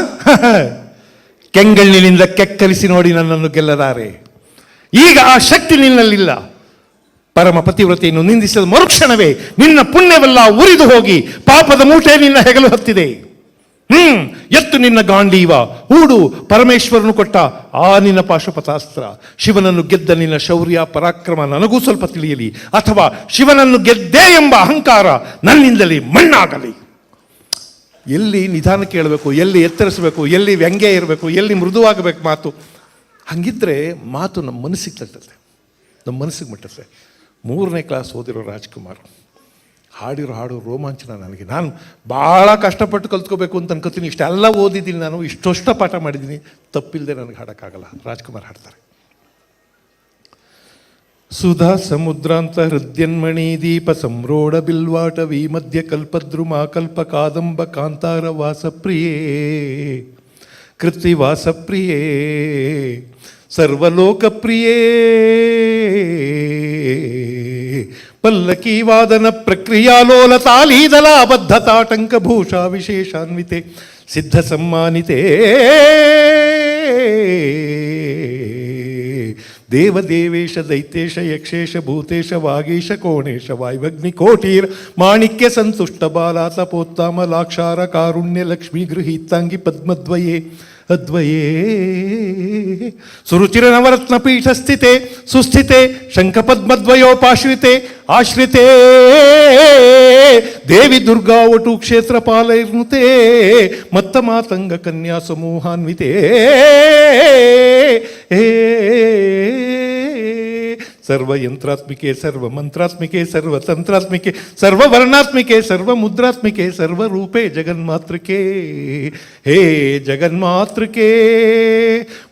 ಕೆಂಗಣ್ಣಿನಿಂದ ಕೆಕ್ಕರಿಸಿ ನೋಡಿ ನನ್ನನ್ನು ಗೆಲ್ಲದಾರೆ. ಈಗ ಆ ಶಕ್ತಿ ನಿನ್ನಲ್ಲಿಲ್ಲ. ಪರಮ ಪತಿವ್ರತೆಯನ್ನು ನಿಂದಿಸಿದ ಮರುಕ್ಷಣವೇ ನಿನ್ನ ಪುಣ್ಯವೆಲ್ಲ ಉರಿದು ಹೋಗಿ ಪಾಪದ ಮೂಟೆ ನಿನ್ನ ಹೆಗಲು ಹತ್ತಿದೆ. ಹ್ಮ್, ಎತ್ತು ನಿನ್ನ ಗಾಂಡೀವ ಹೂಡು ಪರಮೇಶ್ವರನು ಕೊಟ್ಟ ಆ ನಿನ್ನ ಪಾಶುಪತಾಸ್ತ್ರ. ಶಿವನನ್ನು ಗೆದ್ದ ನಿನ್ನ ಶೌರ್ಯ, ಪರಾಕ್ರಮ ನನಗೂ ಸ್ವಲ್ಪ ತಿಳಿಯಲಿ. ಅಥವಾ ಶಿವನನ್ನು ಗೆದ್ದೆ ಎಂಬ ಅಹಂಕಾರ ನನ್ನಿಂದಲೇ ಮಣ್ಣಾಗಲಿ. ಎಲ್ಲಿ ನಿಧಾನ ಕೇಳಬೇಕು, ಎಲ್ಲಿ ಎತ್ತರಿಸಬೇಕು, ಎಲ್ಲಿ ವ್ಯಂಗ್ಯ ಇರಬೇಕು, ಎಲ್ಲಿ ಮೃದುವಾಗಬೇಕು ಮಾತು. ಹಂಗಿದ್ರೆ ಮಾತು ನಮ್ಮ ಮನಸ್ಸಿಗೆ ತಟ್ಟುತ್ತೆ ನಮ್ಮ ಮನಸ್ಸಿಗೆ ಮುಟ್ಟುತ್ತೆ. ಮೂರನೇ ಕ್ಲಾಸ್ ಓದಿರೋ ರಾಜ್ಕುಮಾರ್, ಹಾಡಿರೋ ಹಾಡು ರೋಮಾಂಚನ ನನಗೆ. ನಾನು ಭಾಳ ಕಷ್ಟಪಟ್ಟು ಕಲ್ತ್ಕೋಬೇಕು ಅಂತ ಅನ್ಕೋತೀನಿ. ಇಷ್ಟೆಲ್ಲ ಓದಿದ್ದೀನಿ ನಾನು, ಇಷ್ಟೊಷ್ಟ ಪಾಠ ಮಾಡಿದ್ದೀನಿ. ತಪ್ಪಿಲ್ಲದೆ ನನಗೆ ಹಾಡೋಕ್ಕಾಗಲ್ಲ. ರಾಜ್ಕುಮಾರ್ ಹಾಡ್ತಾರೆ. ಸುಧಾ ಸಮುದ್ರಾಂತ ಹೃದ್ಯನ್ಮಣಿ ದೀಪ ಸಂರೋಢ ಬಿಲ್ವಾಟವಿ ಮಧ್ಯ ಕಲ್ಪದ್ರುಮ ಕಲ್ಪ ಕಾದಂಬ ಕಾಂತಾರ ವಾಸಪ್ರಿಯೇ ಕೃತಿವಾಸಪ್ರಿಯೇ ಸರ್ವಲೋಕಪ್ರಿಯೇ पल्लकी वादन प्रक्रिया लोलता लीदलाबद्धताटंक भूषा विशेषान्विते, सिद्ध सम्मानिते। देव देवेश दैतेश यक्षेश भूतेश वागेश कोणेश वायवग्निकोटीर माणिक्य संतुष्ट बाला तपोत्तम लाक्षार कारुण्य लक्ष्मी गृहीतांगी पद्मद्वये। తద్వయే సురుచిరనవరత్నపీఠస్థితే సుస్థితే శంఖపద్మద్వయోపాశ్రితే ఆశ్రితే దేవి దుర్గా ఒటు క్షేత్రపాలైర్నుతే మత్తమాతంగ కన్యాసమూహాన్వితే ఏ ಸರ್ವಯಂತ್ರಾತ್ಮಿಕೆ ಸರ್ವ ಮಂತ್ರಾತ್ಮಿಕೆ ಸರ್ವತಂತ್ರಾತ್ಮಿಕೆ ಸರ್ವವರ್ಣಾತ್ಮಿಕೆ ಸರ್ವಮುದ್ರಾತ್ಮಿಕೆ ಸರ್ವರೂಪೇ ಜಗನ್ಮಾತೃಕೆ. ಹೇ ಜಗನ್ಮಾತೃಕೆ,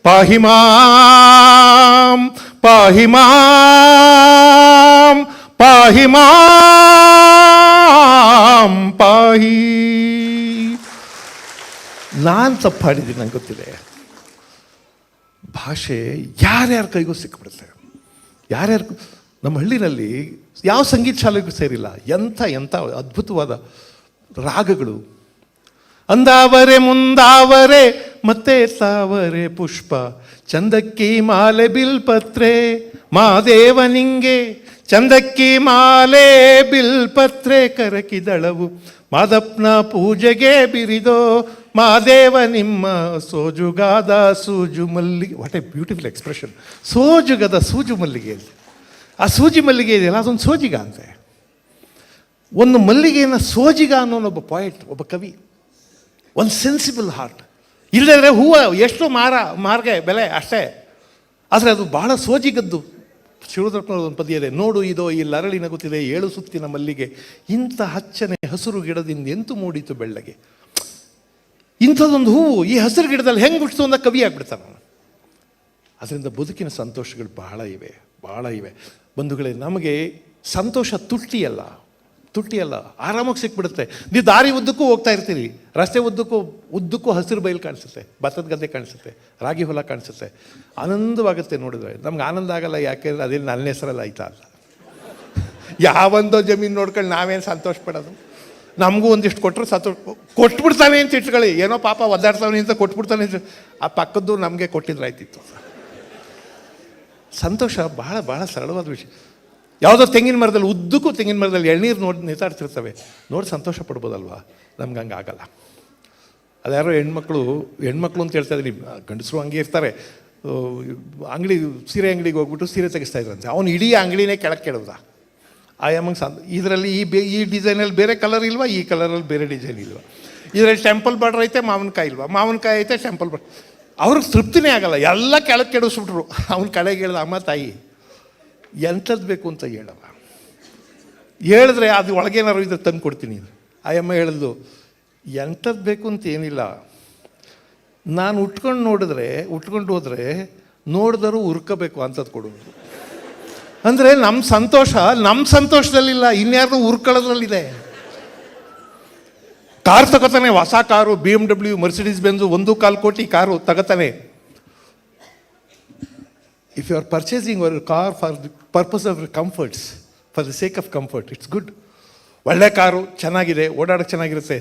ಪಾಹಿ ಮಾಂ ಪಾಹಿ ಮಾಂ ಪಾಹಿ ಮಾಂ, ಪಾಹಿ. ನಾನು ತಪ್ಪಾಡಿದ್ದೀನಿ ನಂಗೆ ಗೊತ್ತಿದೆ. ಭಾಷೆ ಯಾರ್ಯಾರ ಕೈಗೂ ಸಿಕ್ಬಿಡುತ್ತೆ? ಯಾರ್ಯಾರು ನಮ್ಮ ಹಳ್ಳಿನಲ್ಲಿ ಯಾವ ಸಂಗೀತ ಶಾಲೆಗೂ ಸೇರಿಲ್ಲ, ಎಂಥ ಎಂಥ ಅದ್ಭುತವಾದ ರಾಗಗಳು. ಅಂದಾವರೆ, ಮುಂದಾವರೆ, ಮತ್ತೆ ತಾವರೆ ಪುಷ್ಪ, ಚಂದಕ್ಕಿ ಮಾಲೆ, ಬಿಲ್ಪತ್ರೆ, ಮಾದೇವ ನಿಂಗೆ, ಚಂದಕ್ಕಿ ಮಾಲೆ, ಬಿಲ್ಪತ್ರೆ ಕರಕಿದಳವು, ಮಾದಪ್ನ ಪೂಜೆಗೆ ಬಿರಿದೋ ಮಾದೇವ ನಿಮ್ಮ ಸೋಜುಗಾದ ಸೂಜು ಮಲ್ಲಿಗೆ ವಾಟ್ ಎ ಬ್ಯೂಟಿಫುಲ್ ಎಕ್ಸ್ಪ್ರೆಷನ್ ಸೋಜುಗದ ಸೂಜು ಮಲ್ಲಿಗೆ ಆ ಸೂಜಿ ಮಲ್ಲಿಗೆ ಇದೆಯಲ್ಲ ಅದೊಂದು ಸೋಜಿಗ ಅಂತೆ. ಒಂದು ಮಲ್ಲಿಗೆಯನ್ನು ಸೋಜಿಗ ಅನ್ನೋ ಒಬ್ಬ ಪಾಯಿಂಟ್ ಒಬ್ಬ ಕವಿ. ಒಂದು ಸೆನ್ಸಿಬಲ್ ಹಾರ್ಟ್ ಇಲ್ಲದ್ರೆ ಹೂವು ಎಷ್ಟು ಮಾರ, ಮಾರ್ಗೆ ಬೆಲೆ ಅಷ್ಟೇ. ಆದರೆ ಅದು ಬಹಳ ಸೋಜಿಗದ್ದು. ಒಂದು ಪದ್ಯ ಇದೆ ನೋಡು ಇದೋ, ಈ ಲರಳಿ ನಗುತ್ತಿದೆ, ಏಳು ಸುತ್ತಿನ ಮಲ್ಲಿಗೆ. ಇಂಥ ಹಚ್ಚನೆ ಹಸಿರು ಗಿಡದಿಂದ ಎಂತು ಮೂಡಿತು ಬೆಳ್ಳಗೆ? ಇಂಥದ್ದೊಂದು ಹೂವು ಈ ಹಸಿರು ಗಿಡದಲ್ಲಿ ಹೆಂಗೆ ಹುಟ್ಟಿತು ಅಂತ ಕವಿ ಆಗ್ಬಿಡ್ತಾನೆ ಅದರಿಂದ ಬದುಕಿನ ಸಂತೋಷಗಳು ಬಹಳ ಇವೆ ಬಹಳ ಇವೆ. ಬಂಧುಗಳೇ, ನಮಗೆ ಸಂತೋಷ ತುಟ್ಟಿಯಲ್ಲ ತುಟ್ಟಿಯಲ್ಲ. ಆರಾಮಾಗಿ ಸಿಕ್ಬಿಡುತ್ತೆ. ನೀವು ದಾರಿ ಉದ್ದಕ್ಕೂ ಹೋಗ್ತಾ ಇರ್ತೀರಿ. ರಸ್ತೆ ಉದ್ದಕ್ಕೂ ಉದ್ದಕ್ಕೂ ಹಸಿರು ಬಯಲು ಕಾಣಿಸುತ್ತೆ, ಭತ್ತದ ಗದ್ದೆ ಕಾಣಿಸುತ್ತೆ, ರಾಗಿ ಹೊಲ ಕಾಣಿಸುತ್ತೆ. ಆನಂದವಾಗುತ್ತೆ ನೋಡಿದ್ರೆ. ನಮ್ಗೆ ಆನಂದ ಆಗಲ್ಲ, ಯಾಕೆಂದರೆ ಅದೇನು ನನ್ನ ಹೆಸರಲ್ಲ ಆಯ್ತಾ ಅಲ್ಲ ಯಾವೊಂದೋ ಜಮೀನು ನೋಡ್ಕೊಂಡು ನಾವೇನು ಸಂತೋಷ ಪಡೋದು ನಮಗೂ ಒಂದಿಷ್ಟು ಕೊಟ್ಟರು ಸತ್ತು ಕೊಟ್ಬಿಡ್ತಾನೆ ಅಂತ ಇಟ್ಕೊಳ್ಳಿ. ಏನೋ ಪಾಪ ಒದ್ದಾಡ್ತಾವನೆ ಅಂತ ಕೊಟ್ಬಿಡ್ತಾನೆ ಆ ಪಕ್ಕದ್ದು ನಮಗೆ ಕೊಟ್ಟಿದ್ರಾಯ್ತಿತ್ತು ಸಂತೋಷ ಬಹಳ ಬಹಳ ಸರಳವಾದ ವಿಷಯ. ಯಾವುದೋ ತೆಂಗಿನ ಮರದಲ್ಲಿ, ಉದ್ದಕ್ಕೂ ತೆಂಗಿನ ಮರದಲ್ಲಿ ಎಳ್ನೀರು ನೋಡಿ ನೇತಾಡ್ತಿರ್ತವೆ. ನೋಡಿ ಸಂತೋಷ ಪಡ್ಬೋದಲ್ವಾ? ನಮ್ಗೆ ಹಂಗೆ ಆಗಲ್ಲ. ಅದ್ಯಾರೋ ಹೆಣ್ಮಕ್ಳು ಹೆಣ್ಮಕ್ಳು ಅಂತ ಹೇಳ್ತಾ ಇದ್ದೀನಿ. ಗಂಡಸರು ಹಂಗೆ ಇರ್ತಾರೆ. ಅಂಗಡಿ, ಸೀರೆ ಅಂಗಡಿಗೆ ಹೋಗ್ಬಿಟ್ಟು ಸೀರೆ ತೆಗಿಸ್ತಾ ಇದ್ರಂತೆ. ಅವ್ನು ಇಡೀ ಅಂಗಡಿನೇ ಕೆಳಕ್ಕೆ ಕೆಡವ್ದ ಆ ಸಂದ ಇದರಲ್ಲಿ ಈ ಬೇ, ಈ ಡಿಸೈನಲ್ಲಿ ಬೇರೆ ಕಲರ್ ಇಲ್ವಾ? ಈ ಕಲರಲ್ಲಿ ಬೇರೆ ಡಿಸೈನ್ ಇಲ್ವಾ? ಇದರಲ್ಲಿ ಟೆಂಪಲ್ ಬಾರ್ಡ್ರ್ ಐತೆ, ಮಾವಿನಕಾಯಿ ಇಲ್ವಾ? ಮಾವಿನಕಾಯಿ ಐತೆ ಟೆಂಪಲ್ ಬಾರ್ಡ್ರ್ ಅವ್ರಿಗೆ ತೃಪ್ತಿನೇ ಆಗಲ್ಲ. ಎಲ್ಲ ಕೆಳಗೆ ಕೆಡಿಸ್ಬಿಟ್ರು. ಅವ್ನ ಕಡೆಗೆ ಹೇಳ್ದ, ಅಮ್ಮ, ತಾಯಿ ಎಂಥದ್ದು ಬೇಕು ಅಂತ ಹೇಳವ ಹೇಳಿದ್ರೆ ಅದು ಒಳಗೇನಾರು ಇದ್ರೆ ತಂದು ಕೊಡ್ತೀನಿ. ಆಯಮ್ಮ ಹೇಳಿದ್ಲು ಎಂಥದ್ದು ಬೇಕು ಅಂತ ಏನಿಲ್ಲ. ನಾನು ಉಟ್ಕೊಂಡು ನೋಡಿದ್ರೆ, ಉಟ್ಕೊಂಡು ಹೋದರೆ ನೋಡಿದರೂ ಉರ್ಕೋಬೇಕು ಅಂಥದ್ದು ಕೊಡೋದು ಅಂದರೆ ನಮ್ಮ ಸಂತೋಷ ನಮ್ಮ ಸಂತೋಷದಲ್ಲಿಲ್ಲ ಇನ್ಯಾರನ್ನೂ ಉರ್ಕೊಳ್ಳೋದ್ರಲ್ಲಿದೆ ಕಾರ್ ತಗೋತಾನೆ, ಹೊಸ car B M W Mercedes Benz ಒಂದು ಕಾಲು ಕೋಟಿ ಕಾರು ತಗೋತಾನೆ. If you are purchasing our car for the purpose of comforts for the sake of comfort it's good ಒಳ್ಳೆ ಕಾರು, ಚೆನ್ನಾಗಿದೆ ಓಡಾಡೋಕ್ಕೆ ಚೆನ್ನಾಗಿರುತ್ತೆ.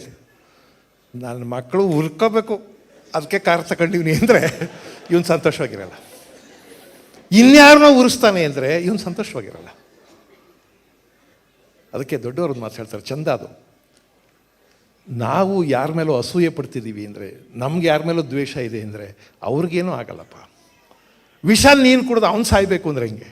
ನನ್ನ ಮಕ್ಕಳು ಹುರ್ಕೋಬೇಕು. ಅದಕ್ಕೆ ಕಾರ್ ತಗೊಂಡಿವ್ನಿ ಅಂದರೆ, ಇವನು ಸಂತೋಷವಾಗಿರಲ್ಲ. ಇನ್ಯಾರನ್ನೋ ಉರಿಸ್ತಾನೆ ಅಂದರೆ ಇವನು ಸಂತೋಷವಾಗಿರಲ್ಲ. ಅದಕ್ಕೆ ದೊಡ್ಡವ್ರದ್ದು ಮಾತು ಹೇಳ್ತಾರೆ, ಚಂದ ಅದು. ನಾವು ಯಾರ ಮೇಲೂ ಅಸೂಯೆ ಪಡ್ತಿದ್ದೀವಿ ಅಂದರೆ, ನಮ್ಗೆ ಯಾರ ಮೇಲೂ ದ್ವೇಷ ಇದೆ ಅಂದರೆ, ಅವ್ರಿಗೇನೂ ಆಗಲ್ಲಪ್ಪ. ವಿಷ ನೀನು ಕುಡ್ದು ಅವ್ನು ಸಾಯ್ಬೇಕು ಅಂದ್ರೆ ಹೆಂಗೆ?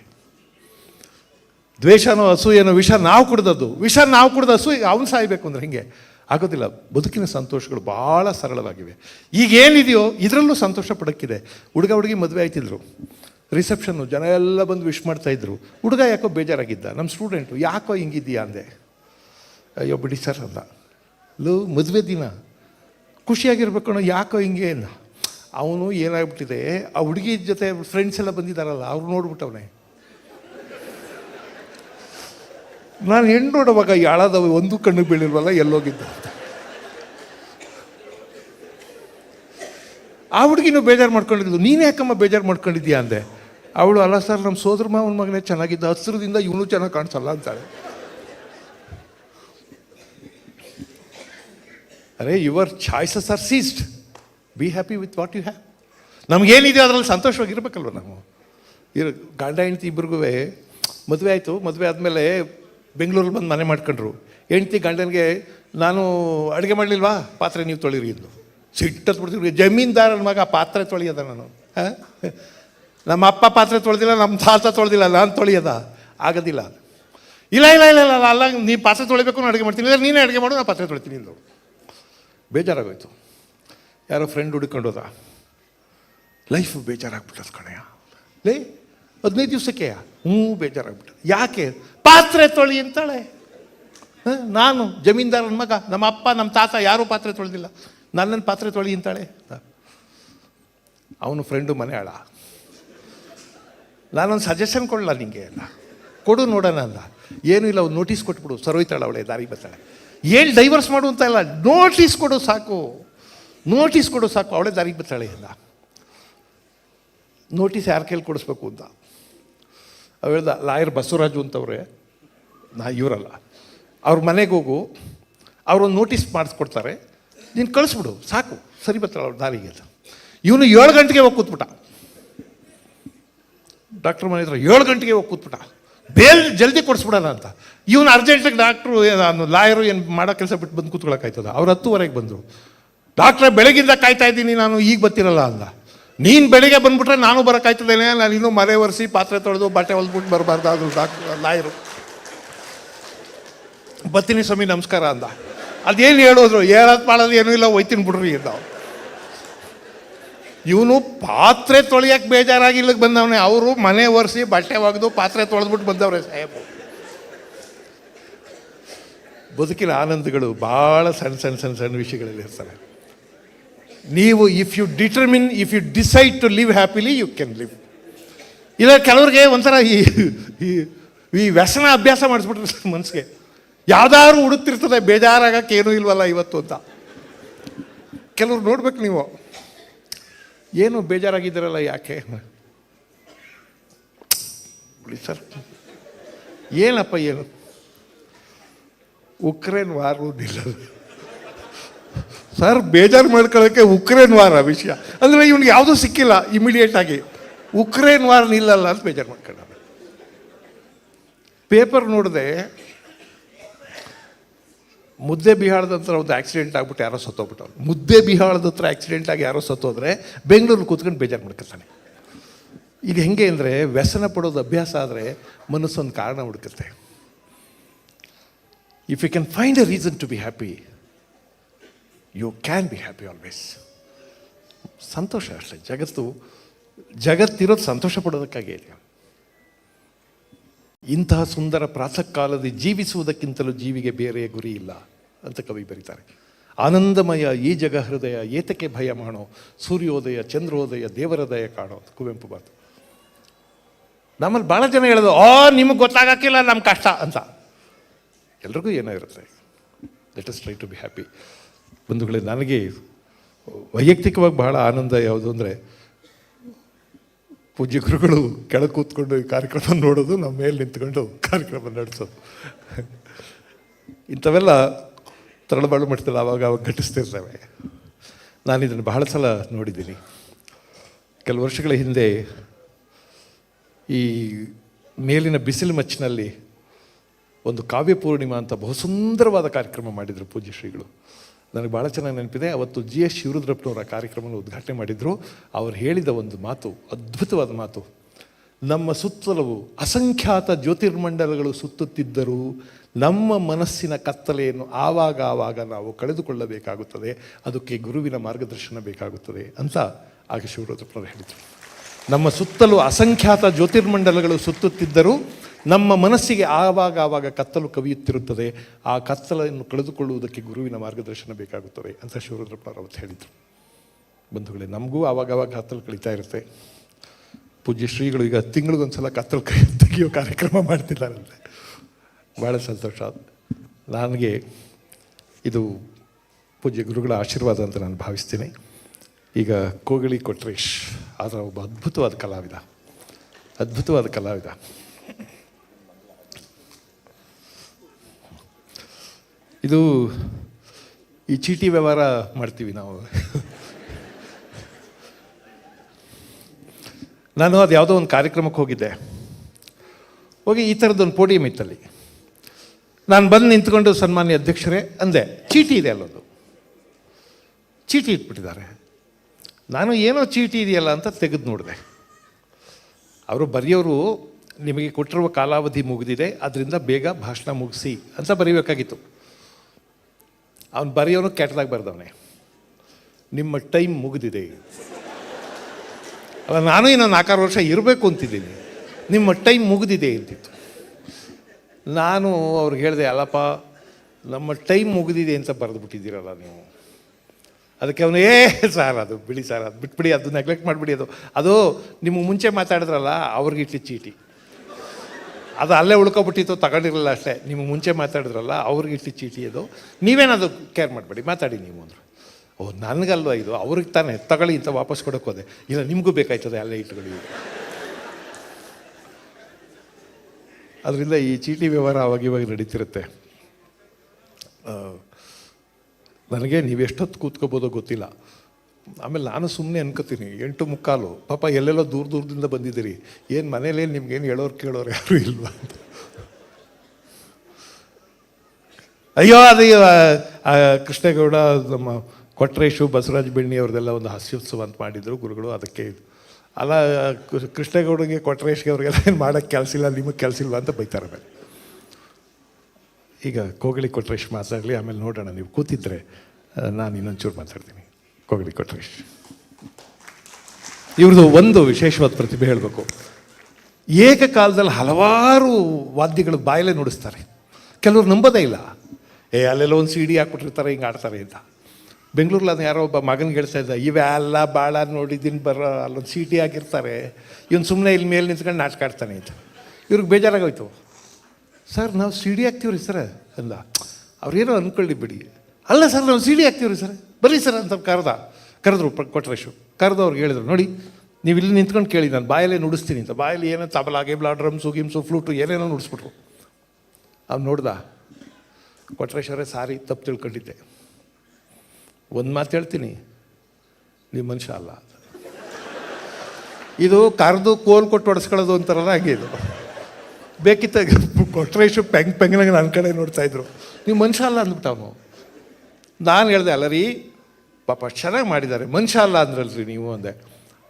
ದ್ವೇಷನೋ ಅಸೂಯೇನೋ ವಿಷ ನಾವು ಕುಡ್ದದ್ದು, ವಿಷ ನಾವು ಕುಡ್ದು ಅಸೂಯೆ ಅವ್ನು ಸಾಯ್ಬೇಕು ಅಂದ್ರೆ ಹೆಂಗೆ? ಆಗೋದಿಲ್ಲ, ಬದುಕಿನ ಸಂತೋಷಗಳು ಭಾಳ ಸರಳವಾಗಿವೆ. ಈಗ ಏನಿದೆಯೋ ಇದರಲ್ಲೂ ಸಂತೋಷ ಪಡೋಕ್ಕಿದೆ. ಹುಡುಗ ಹುಡುಗಿ ಮದುವೆ ಆಯ್ತಿದ್ರು. ರಿಸೆಪ್ಷನ್ನು, ಜನ ಎಲ್ಲ ಬಂದು ವಿಶ್ ಮಾಡ್ತಾ ಇದ್ರು. ಹುಡುಗ ಯಾಕೋ ಬೇಜಾರಾಗಿದ್ದ. ನಮ್ಮ ಸ್ಟೂಡೆಂಟು, ಯಾಕೋ ಹಿಂಗಿದ್ಯಾ ಅಂದೆ. ಅಯ್ಯೋ ಬಿಡಿ ಸರ್ ಅಂದ. ಲೋ, ಮದುವೆ ದಿನ. ಖುಷಿಯಾಗಿರ್ಬೇಕು ಅನ್ನೋ, ಯಾಕೋ ಹಿಂಗೆ? ಅಂದ. ಅವನು ಏನಾಗ್ಬಿಟ್ಟಿದೆ, ಆ ಹುಡುಗಿ ಜೊತೆ ಫ್ರೆಂಡ್ಸ್ ಎಲ್ಲ ಬಂದಿದ್ದಾರಲ್ಲ ಅವ್ರು ನೋಡ್ಬಿಟ್ಟವನೆ. ನಾನು ಹೆಣ್ಣು ನೋಡುವಾಗ ಯಾಳಾದವ ಒಂದು ಕಣ್ಣು ಬೀಳಿಲ್ವಲ್ಲ, ಎಲ್ಲೋಗಿದ್ದ. ಆ ಹುಡುಗಿನೂ ಬೇಜಾರು ಮಾಡ್ಕೊಂಡಿದ್ದು ನೀನು ಯಾಕಮ್ಮ ಬೇಜಾರು ಮಾಡ್ಕೊಂಡಿದ್ಯಾ ಅಂದೆ. ಅವಳು, ಅಲ್ಲ ಸರ್ ನಮ್ಮ ಸೋದರ ಮಾವನ ಮಗನೇ ಚೆನ್ನಾಗಿದ್ದ, ಹಸ್ರದಿಂದ ಇವನು ಚೆನ್ನಾಗಿ ಕಾಣಿಸಲ್ಲ, ಅಂತಾಳೆ. ಅರೆ your choices are ceased be happy with what you have ನಮಗೇನಿದೆ, ಅದರಲ್ಲಿ ಸಂತೋಷವಾಗಿರ್ಬೇಕಲ್ವ ನಾವು? ಇರೋ, ಗಂಡ ಹೆಂಡ್ತಿ ಇಬ್ರಿಗೂ ಮದುವೆ ಆಯಿತು, ಮದುವೆ ಆದಮೇಲೆ ಬೆಂಗಳೂರಲ್ಲಿ ಬಂದು ಮನೆ ಮಾಡ್ಕೊಂಡ್ರು. ಹೆಂಡ್ತಿ ಗಂಡನಿಗೆ, ನಾನು ಅಡುಗೆ ಮಾಡಲಿಲ್ವಾ? ಪಾತ್ರೆ ನೀವು ತೊಳಿರಿ ಎಂದು ಸಿಟ್ಟತ್ ಬಿಡ್ತೀವಿ ಜಮೀನ್ದಾರನ ಮಗ ಪಾತ್ರೆ ತೊಳೆಯೋದ ನಾನು. ಹಾಂ? ನಮ್ಮ ಅಪ್ಪ ಪಾತ್ರೆ ತೊಳೆದಿಲ್ಲ, ನಮ್ಮ ತಾತ ತೊಳೆದಿಲ್ಲ, ನಾನು ತೊಳೆಯೋದ, ಆಗೋದಿಲ್ಲ. ಇಲ್ಲ ಇಲ್ಲ ಇಲ್ಲ ಇಲ್ಲ, ಅಲ್ಲ, ನೀ ಪಾತ್ರೆ ತೊಳಿಬೇಕು ನಾನು ಅಡುಗೆ ಮಾಡ್ತೀನಿ. ಇಲ್ಲ, ನೀನೇ ಅಡುಗೆ ಮಾಡು ನಾನು ಪಾತ್ರೆ ತೊಳಿತೀನಿ ಇಲ್ಲರು ಬೇಜಾರಾಗೋಯ್ತು. ಯಾರೋ ಫ್ರೆಂಡ್ ಹುಡ್ಕೊಂಡು ಹೋದ. ಲೈಫ್ ಬೇಜಾರಾಗ್ಬಿಟ್ಟದ ಕಣಯ್ಯ ಲೇ, ಹದಿನೈದು ದಿವಸಕ್ಕೆ? ಹ್ಞೂ ಬೇಜಾರಾಗ್ಬಿಟ್ಟು ಯಾಕೆ? ಪಾತ್ರೆ ತೊಳಿ ಅಂತಾಳೆ? ನಾನು, ಜಮೀನ್ದಾರನ ಮಗ, ನಮ್ಮ ಅಪ್ಪ, ನಮ್ಮ ತಾತ ಯಾರೂ ಪಾತ್ರೆ ತೊಳೆದಿಲ್ಲ. ನನ್ನನ್ನು ಪಾತ್ರೆ ತೊಳಿ ಅಂತಾಳೆ. ಅವನು ಫ್ರೆಂಡು ಮನೆ ಆಳ. ನಾನೊಂದು ಸಜೆಷನ್ ಕೊಡಲ್ಲ ನಿಂಗೆ ಅಲ್ಲ ಕೊಡು ನೋಡೋಣ ಅಲ್ಲ ಏನೂ ಇಲ್ಲ ಒಂದು ನೋಟಿಸ್ ಕೊಟ್ಬಿಡು. ಸರೋಯ್ತಾಳೆ ಅವಳೆ ದಾರಿ ಬರ್ತಾಳೆ. ಏನು ಡೈವರ್ಸ್ ಮಾಡು ಅಂತ ಇಲ್ಲ. ನೋಟಿಸ್ ಕೊಡು ಸಾಕು. ನೋಟಿಸ್ ಕೊಡು ಸಾಕು. ಅವಳೆ ದಾರಿಗೆ ಬರ್ತಾಳೆ ಅಲ್ಲ ನೋಟಿಸ್ ಯಾರ ಕೈಲಿ ಕೊಡಿಸ್ಬೇಕು ಅಂತ. ಅವ್ ಹೇಳ್ದ, ಲಾಯರ್ ಬಸವರಾಜು ಅಂತವ್ರೆ. ನಾ ಇವರಲ್ಲ. ಅವ್ರ ಮನೆಗೆ ಹೋಗು. ಅವ್ರೊಂದು ನೋಟಿಸ್ ಮಾಡಿಸ್ಕೊಡ್ತಾರೆ. ನೀನು ಕಳಿಸ್ಬಿಡು. ಸಾಕು. ಸರಿ ಬರ್ತಾಳೆ ಅವ್ರ ದಾರಿಗೆ ಇವನು ಏಳು ಗಂಟೆಗೆ ಹೋಗಿ ಕೂತ್ಬಿಟ್ಟ. ಡಾಕ್ಟ್ರ್ ಮನೆ ಹತ್ರ ಏಳು ಗಂಟೆಗೆ ಹೋಗಿ ಕೂತ್ಬಿಟ್ಟ. ಬೇಲ್ ಜಲ್ದಿ ಕೊಡಿಸ್ಬಿಡೋಣ ಅಂತ. ಇವನು ಅರ್ಜೆಂಟಾಗಿ ಡಾಕ್ಟ್ರು ಏನು ಲಾಯರು ಏನು ಮಾಡೋ ಕೆಲಸ ಬಿಟ್ಟು ಬಂದು ಕೂತ್ಕೊಳ್ಳೋಕ್ಕಾಯ್ತದ ಅವ್ರು ಹತ್ತುವರೆಗೆ ಬಂದರು. ಡಾಕ್ಟ್ರೆ, ಬೆಳಗಿಂದ ಕಾಯ್ತಾ ಇದ್ದೀನಿ ನಾನು, ಈಗ ಬರ್ತಿರಲ್ಲ ಅಂದ. ನೀನು ಬೆಳಗ್ಗೆ ಬಂದುಬಿಟ್ರೆ ನಾನು ಬರೋಕ್ಕಾಯ್ತದೇನೆ ನಾನು ಇನ್ನೂ ಮರೆ ಒರೆಸಿ ಪಾತ್ರೆ ತೊಳೆದು ಬಟ್ಟೆ ಹೊಲ್ದ್ಬಿಟ್ಟು ಬರಬಾರ್ದು ಅದು ಡಾಕ್ಟ್ರ್ ಲಾಯರು ಬರ್ತೀನಿ ಸ್ವಾಮಿ, ನಮಸ್ಕಾರ ಅಂದ. ಅದೇನು ಹೇಳೋದ್ರು? ಹೇಳೋದು ಮಾಡೋದು ಏನೂ ಇಲ್ಲ ಒಯ್ತೀನಿ ಬಿಡ್ರಿ ಅಂದ ಇವನು ಪಾತ್ರೆ ತೊಳೆಯಕ್ಕೆ ಬೇಜಾರಾಗಿ ಇಲ್ಲಿಗೆ ಬಂದವನೇ. ಅವರು ಮನೆ ಒರೆಸಿ ಬಟ್ಟೆ ಒಗೆದು ಪಾತ್ರೆ ತೊಳೆದ್ಬಿಟ್ಟು ಬಂದವ್ರೆ ಸಾಹೇಬು. ಬದುಕಿನ ಆನಂದಗಳು ಭಾಳ ಸಣ್ಣ ಸಣ್ಣ ಸಣ್ಣ ಸಣ್ಣ ವಿಷಯಗಳಲ್ಲಿ ಇರ್ತವೆ ನೀವು if you determine if you decide to live happily you can live ಇಲ್ಲ, ಕೆಲವ್ರಿಗೆ ಒಂಥರ ಈ, ಈ- ವ್ಯಸನ ಅಭ್ಯಾಸ ಮಾಡಿಸ್ಬಿಟ್ರೆ ಮನಸ್ಸಿಗೆ ಯಾವ್ದಾದ್ರು ಹುಡುಕ್ತಿರ್ತದೆ ಬೇಜಾರಾಗಕ್ಕೆ ಏನೂ ಇಲ್ವಲ್ಲ ಇವತ್ತು ಅಂತ. ಕೆಲವ್ರು ನೋಡ್ಬೇಕು ನೀವು. ಏನು ಬೇಜಾರಾಗಿದ್ದೀರಲ್ಲ ಯಾಕೆ? ಸರ್. ಏನಪ್ಪ ಏನು? ಉಕ್ರೇನ್ ವಾರು ನಿಲ್ಲ ಸರ್, ಬೇಜಾರು ಮಾಡ್ಕೊಳ್ಳೋಕ್ಕೆ ಉಕ್ರೇನ್ ವಾರ ವಿಷಯ. ಅಂದರೆ ಇವ್ನಿಗೆ ಯಾವುದೂ ಸಿಕ್ಕಿಲ್ಲ ಇಮಿಡಿಯೇಟ್ ಆಗಿ. ಉಕ್ರೇನ್ ವಾರ್ ನಿಲ್ಲಲ್ಲ ಅಂತ ಬೇಜಾರು ಮಾಡ್ಕೊಂಡ ಪೇಪರ್ ನೋಡಿದೆ ಮುದ್ದೆ ಬಿಹಾಳದ ಹತ್ರ ಒಂದು ಆಕ್ಸಿಡೆಂಟ್ ಆಗ್ಬಿಟ್ಟು ಯಾರೋ ಸತ್ತೋಗ್ಬಿಟ್ಟವ್ರು. ಮುದ್ದೆ ಬಿಹಾಳದ ಹತ್ರ ಆಕ್ಸಿಡೆಂಟ್ ಆಗಿ ಯಾರೋ ಸತ್ತೋದ್ರೆ ಬೆಂಗಳೂರು ಕೂತ್ಕೊಂಡು ಬೇಜಾರು ಮಾಡ್ಕೊತಾನೆ ಇದು ಹೆಂಗೆ ಅಂದರೆ ವ್ಯಸನ ಪಡೋದು ಅಭ್ಯಾಸ ಆದರೆ ಮನಸ್ಸೊಂದು ಕಾರಣ ಹುಡುಕುತ್ತೆ. If you can find a reason to be happy you can be happy always ಸಂತೋಷ ಅಷ್ಟೇ. ಜಗತ್ತು, ಜಗತ್ತಿರೋದು ಸಂತೋಷ ಪಡೋದಕ್ಕಾಗಿ ಇದೆ ಇಂತಹ ಸುಂದರ ಪ್ರಾತಃ ಕಾಲದಲ್ಲಿ ಜೀವಿಸುವುದಕ್ಕಿಂತಲೂ ಜೀವಿಗೆ ಬೇರೆ ಗುರಿ ಇಲ್ಲ. ಅಂತ ಕವಿ ಬರೀತಾರೆ. ಆನಂದಮಯ ಈ ಜಗ ಹೃದಯ ಏತಕ್ಕೆ ಭಯ ಮಾಡೋ ಸೂರ್ಯೋದಯ, ಚಂದ್ರೋದಯ ದೇವರ ದಯ ಕಾಣೋ ಕುವೆಂಪು ಬಾತು ನಮ್ಮಲ್ಲಿ ಭಾಳ ಜನ ಹೇಳೋದು ಓ ನಿಮಗೆ ಗೊತ್ತಾಗಕ್ಕಿಲ್ಲ ನಮ್ಮ ಕಷ್ಟ ಅಂತ. ಎಲ್ರಿಗೂ ಏನೋ ಇರುತ್ತೆ. Let us try to be happy ಬಂಧುಗಳೇ, ನನಗೆ ವೈಯಕ್ತಿಕವಾಗಿ ಬಹಳ ಆನಂದ ಯಾವುದು ಅಂದರೆ, ಪೂಜ್ಯ ಗುರುಗಳು ಕೆಳಗೆ ಕೂತ್ಕೊಂಡು ಈ ಕಾರ್ಯಕ್ರಮ ನೋಡೋದು ನಮ್ಮ ಮೇಲೆ ನಿಂತ್ಕೊಂಡು ಕಾರ್ಯಕ್ರಮ ನಡೆಸೋದು. ಇಂಥವೆಲ್ಲ ತರಳಬಾಳು ಮಟ್ಟದಲ್ಲಿ ಆವಾಗ ಅವಾಗ ಘಟಿಸ್ತಿರ್ತವೆ. ನಾನು ಇದನ್ನು ಬಹಳ ಸಲ ನೋಡಿದ್ದೀನಿ. ಕೆಲವು ವರ್ಷಗಳ ಹಿಂದೆ ಈ ಮೇಲಿನ ಬಿಸಿಲು ಮಚ್ಚಿನಲ್ಲಿ ಒಂದು ಕಾವ್ಯ ಪೂರ್ಣಿಮಾ ಅಂತ ಬಹು ಸುಂದರವಾದ ಕಾರ್ಯಕ್ರಮ ಮಾಡಿದರು ಪೂಜ್ಯ ಶ್ರೀಗಳು. ನನಗೆ ಭಾಳ ಚೆನ್ನಾಗಿ ನೆನಪಿದೆ. ಅವತ್ತು ಜಿ ಎಸ್ ಶಿವರುದ್ರಪ್ಪನವರ ಕಾರ್ಯಕ್ರಮವನ್ನು ಉದ್ಘಾಟನೆ ಮಾಡಿದರು. ಅವ್ರು ಹೇಳಿದ ಒಂದು ಮಾತು, ಅದ್ಭುತವಾದ ಮಾತು. ನಮ್ಮ ಸುತ್ತಲವು ಅಸಂಖ್ಯಾತ ಜ್ಯೋತಿರ್ಮಂಡಲಗಳು ಸುತ್ತುತ್ತಿದ್ದರೂ ನಮ್ಮ ಮನಸ್ಸಿನ ಕತ್ತಲೆಯನ್ನು ಆವಾಗ ಆವಾಗ ನಾವು ಕಳೆದುಕೊಳ್ಳಬೇಕಾಗುತ್ತದೆ. ಅದಕ್ಕೆ ಗುರುವಿನ ಮಾರ್ಗದರ್ಶನ ಬೇಕಾಗುತ್ತದೆ ಅಂತ ಆಗ ಶಿವರುದ್ರಪ್ಪನವರು ಹೇಳಿದರು. ನಮ್ಮ ಸುತ್ತಲೂ ಅಸಂಖ್ಯಾತ ಜ್ಯೋತಿರ್ಮಂಡಲಗಳು ಸುತ್ತುತ್ತಿದ್ದರೂ ನಮ್ಮ ಮನಸ್ಸಿಗೆ ಆವಾಗ ಆವಾಗ ಕತ್ತಲು ಕವಿಯುತ್ತಿರುತ್ತದೆ. ಆ ಕತ್ತಲನ್ನು ಕಳೆದುಕೊಳ್ಳುವುದಕ್ಕೆ ಗುರುವಿನ ಮಾರ್ಗದರ್ಶನ ಬೇಕಾಗುತ್ತದೆ ಅಂತ ಶಿವರುದ್ರಪ್ಪನವರು ಹೇಳಿದರು. ಬಂಧುಗಳೇ, ನಮಗೂ ಆವಾಗ ಆವಾಗ ಕತ್ತಲು ಕಳೀತಾ ಇರುತ್ತೆ. ಪೂಜ್ಯ ಶ್ರೀಗಳು ಈಗ ತಿಂಗಳಿಗೊಂದ್ಸಲ ಕತ್ತಲು ಕೈ ತೆಗೆಯೋ ಕಾರ್ಯಕ್ರಮ ಮಾಡ್ತಿದ್ದಾರಂತೆ. ಭಾಳ ಸಂತೋಷ. ನನಗೆ ಇದು ಪೂಜ್ಯ ಗುರುಗಳ ಆಶೀರ್ವಾದ ಅಂತ ನಾನು ಭಾವಿಸ್ತೀನಿ. ಈಗ ಕೋಗಿಳಿ ಕೊಟ್ರೇಶ್ ಆದರೆ ಒಬ್ಬ ಅದ್ಭುತವಾದ ಕಲಾವಿದ. ಅದ್ಭುತವಾದ ಕಲಾವಿದ. ಇದು ಈ ಚೀಟಿ ವ್ಯವಹಾರ ಮಾಡ್ತೀವಿ ನಾವು. ನಾನು ಅದು ಯಾವುದೋ ಒಂದು ಕಾರ್ಯಕ್ರಮಕ್ಕೆ ಹೋಗಿದ್ದೆ. ಹೋಗಿ ಈ ಥರದ್ದೊಂದು ಪೋಡಿಯಂ ಇತ್ತಲ್ಲಿ. ನಾನು ಬಂದು ನಿಂತ್ಕೊಂಡು ಸನ್ಮಾನ್ಯ ಅಧ್ಯಕ್ಷರೇ ಅಂದೆ, ಚೀಟಿ ಇದೆ ಅಲ್ಲೊಂದು ಚೀಟಿ ಇಟ್ಬಿಟ್ಟಿದ್ದಾರೆ. ನಾನು ಏನೋ ಚೀಟಿ ಇದೆಯಲ್ಲ ಅಂತ ತೆಗೆದು ನೋಡಿದೆ. ಅವರು ಬರೆಯೋರು, ನಿಮಗೆ ಕೊಟ್ಟಿರುವ ಕಾಲಾವಧಿ ಮುಗಿದಿದೆ ಅದರಿಂದ ಬೇಗ ಭಾಷಣ ಮುಗಿಸಿ ಅಂತ ಬರೀಬೇಕಾಗಿತ್ತು ಅವನು ಬರೆಯೋನು ಕೆಟ್ಟದಾಗ ಬರೆದವನೇ. ನಿಮ್ಮ ಟೈಮ್ ಮುಗಿದಿದೆ. ಅಲ್ಲ ನಾನು ಇನ್ನೊಂದು ನಾಲ್ಕಾರು ವರ್ಷ ಇರಬೇಕು ಅಂತಿದ್ದೀನಿ. ನಿಮ್ಮ ಟೈಮ್ ಮುಗಿದಿದೆ ಅಂತಿತ್ತು. ನಾನು ಅವ್ರಿಗೆ ಹೇಳಿದೆ, ಅಲ್ಲಪ್ಪ, ನಮ್ಮ ಟೈಮ್ ಮುಗಿದಿದೆ ಅಂತ ಬರೆದುಬಿಟ್ಟಿದ್ದೀರಲ್ಲ ನೀವು. ಅದಕ್ಕೆ ಅವನು, ಏ, ಸಾರ್, ಅದು ಬಿಡಿ ಸರ್, ಅದು ಬಿಟ್ಬಿಡಿ, ಅದು ನೆಗ್ಲೆಕ್ಟ್ ಮಾಡಿಬಿಡಿ, ಅದು ಅದು ನಿಮಗೆ ಮುಂಚೆ ಮಾತಾಡಿದ್ರಲ್ಲ, ಅವ್ರಿಗೆ ಇಟ್ಟು ಚೀಟಿ. ಅದು ಅಲ್ಲೇ ಉಳ್ಕೊಬಿಟ್ಟಿತ್ತು, ತಗೊಂಡಿರಲಿಲ್ಲ ಅಷ್ಟೇ. ನಿಮಗೆ ಮುಂಚೆ ಮಾತಾಡಿದ್ರಲ್ಲ, ಅವ್ರಿಗೆ ಇಟ್ಟು ಚೀಟಿ ಅದು. ನೀವೇನದು ಕೇರ್ ಮಾಡಬೇಡಿ, ಮಾತಾಡಿ ನೀವು ಅಂದರು. ಓ, ನನಗಲ್ವ ಇದು? ಅವ್ರಿಗೆ ತಾನೇ. ತಗೊಳ್ಳಿ ಅಂತ ವಾಪಸ್ ಕೊಡೋಕೆ ಹೋದೆ. ಇಲ್ಲ, ನಿಮಗೂ ಬೇಕಾಯ್ತದೆ ಅಲ್ಲೇ ಇಟ್ಕೊಳ್ಳಿ ಅದರಿಂದ ಈ ಚೀಟಿ ವ್ಯವಹಾರ ಅವಾಗ ಇವಾಗ ನಡೀತಿರುತ್ತೆ. ನನಗೆ ನೀವೆಷ್ಟೊತ್ತು ಕೂತ್ಕೋಬೋದೋ ಗೊತ್ತಿಲ್ಲ. ಆಮೇಲೆ ನಾನು ಸುಮ್ಮನೆ ಅನ್ಕೋತೀನಿ, ಎಂಟು ಮುಕ್ಕಾಲು. ಪಾಪ ಎಲ್ಲೆಲ್ಲೋ ದೂರ ದೂರದಿಂದ ಬಂದಿದ್ದೀರಿ. ಏನು ಮನೇಲಿ ನಿಮ್ಗೇನು ಹೇಳೋರು ಕೇಳೋರು ಯಾರು ಇಲ್ವಾ ಅಂತ. ಅಯ್ಯೋ, ಅದು ಕೃಷ್ಣೇಗೌಡ, ನಮ್ಮ ಕೊಟ್ರೇಶು ಬಸವರಾಜ ಬೆಣ್ಣಿ ಅವ್ರದ್ದೆಲ್ಲ ಒಂದು ಹಾಸ್ಯೋತ್ಸವ ಅಂತ ಮಾಡಿದರು ಗುರುಗಳು, ಅದಕ್ಕೆ. ಅಲ್ಲ, ಕೃಷ್ಣೇಗೌಡಗೆ ಕೊಟ್ರೇಶ್ಗೆ ಅವ್ರಿಗೆಲ್ಲ ಏನು ಮಾಡೋಕ್ಕೆ ಕೆಲಸ ಇಲ್ಲ, ನಿಮಗೆ ಕೆಲಸ ಇಲ್ವಾ ಅಂತ ಬೈತಾರೆ ಮೇಲೆ ಈಗ ಕೋಗಳಿ ಕೊಟ್ರೇಶ್ ಮಾತಾಡಲಿ, ಆಮೇಲೆ ನೋಡೋಣ, ನೀವು ಕೂತಿದ್ರೆ ನಾನು ಇನ್ನೊಂಚೂರು ಮಾತಾಡ್ತೀನಿ. ಕೋಗಳಿ ಕೊಟ್ರೇಶ್. ಇವ್ರದ್ದು ಒಂದು ವಿಶೇಷವಾದ ಪ್ರತಿಭೆ ಹೇಳಬೇಕು. ಏಕಕಾಲದಲ್ಲಿ ಹಲವಾರು ವಾದ್ಯಗಳು ಬಾಯಲೆ ನುಡಿಸ್ತಾರೆ. ಕೆಲವರು ನಂಬೋದೇ ಇಲ್ಲ. ಏ, ಅಲ್ಲೆಲ್ಲ ಒಂದು ಸಿ ಡಿ ಹಾಕ್ಬಿಟ್ಟಿರ್ತಾರೆ, ಹಿಂಗೆ ಆಡ್ತಾರೆ ಅಂತ. ಬೆಂಗಳೂರಲ್ಲಿ ಯಾರೋ ಒಬ್ಬ ಮಗನಿಗೆ ಹೇಳ್ತಾ ಇದ್ದ ಇವೆಲ್ಲ ಭಾಳ ನೋಡಿದ್ದೀನಿ, ಬರೋ ಅಲ್ಲೊಂದು ಸೀಟಿ ಆಗಿರ್ತಾರೆ. ಇವನು ಸುಮ್ಮನೆ ಇಲ್ಲಿ ಮೇಲೆ ನಿಂತ್ಕೊಂಡು ನಾಟಕ ಆಡ್ತಾನೆ ಅಂತ ಇವ್ರಿಗೆ ಬೇಜಾರಾಗೋಯ್ತು. ಸರ್, ನಾವು ಸಿ ಡಿ ಹಾಕ್ತೀವ್ರಿ ಸರ್, ಅಂದ. ಅವ್ರೇನೋ ಅಂದ್ಕೊಳ್ಳಿ ಬಿಡಿ. ಅಲ್ಲ ಸರ್, ನಾವು ಸಿ ಡಿ ಹಾಕ್ತೀವ್ರಿ ಸರ್. ಬರೀ ಸರ್, ಅಂತ ಕರೆದ. ಕರೆದ್ರು ಕೊಟ್ರೇಶು. ಕರೆದು ಅವ್ರಿಗೆ ಹೇಳಿದ್ರು, ನೋಡಿ, ನೀವು ಇಲ್ಲಿ ನಿಂತ್ಕೊಂಡು ಕೇಳಿ, ನಾನು ಬಾಯಲ್ಲೇ ನುಡಿಸ್ತೀನಿ ಅಂತ. ಬಾಯಲ್ಲಿ ಏನೋ ತಬಲ, ಗೇಬ್ಲಾ, ಡ್ರಮ್ಸು, ಗಿಮ್ಸು, ಫ್ಲೂಟು, ಏನೇನೋ ನುಡಿಸ್ಬಿಟ್ರು. ಅವ್ನು ನೋಡ್ದ. ಕೊಟ್ರೇಶ್ವರೇ ಸಾರಿ, ತಪ್ಪು ತಿಳ್ಕೊಂಡಿದ್ದೆ. ಒಂದು ಮಾತು ಹೇಳ್ತೀನಿ. ನೀವು ಮನುಷ್ಯ ಅಲ್ಲ. ಇದು ಕರೆದು ಕೋಲ್ ಕೊಟ್ಟು ಹೊಡೆಸ್ಕೊಳ್ಳೋದು ಒಂಥರ ಹಾಗೆ ಇದು. ಬೇಕಿತ್ತ ಕೊಟ್ರೇಶು ಪೆಂಗ್ ಪೆಂಗ್ನಾಗ ನನ್ನ ಕಡೆ ನೋಡ್ತಾ ಇದ್ರು. ನೀವು ಮನುಷ್ಯ ಅಲ್ಲ ಅಂದ್ಬಿಟ್ಟು ಅವನು ನಾನು ಹೇಳ್ದೆ ಅಲ್ಲ ರೀ ಪಾಪ ಚೆನ್ನಾಗಿ ಮಾಡಿದ್ದಾರೆ. ಮನುಷ್ಯ ಅಲ್ಲ ಅಂದ್ರಲ್ರಿ ನೀವು ಅಂದೆ.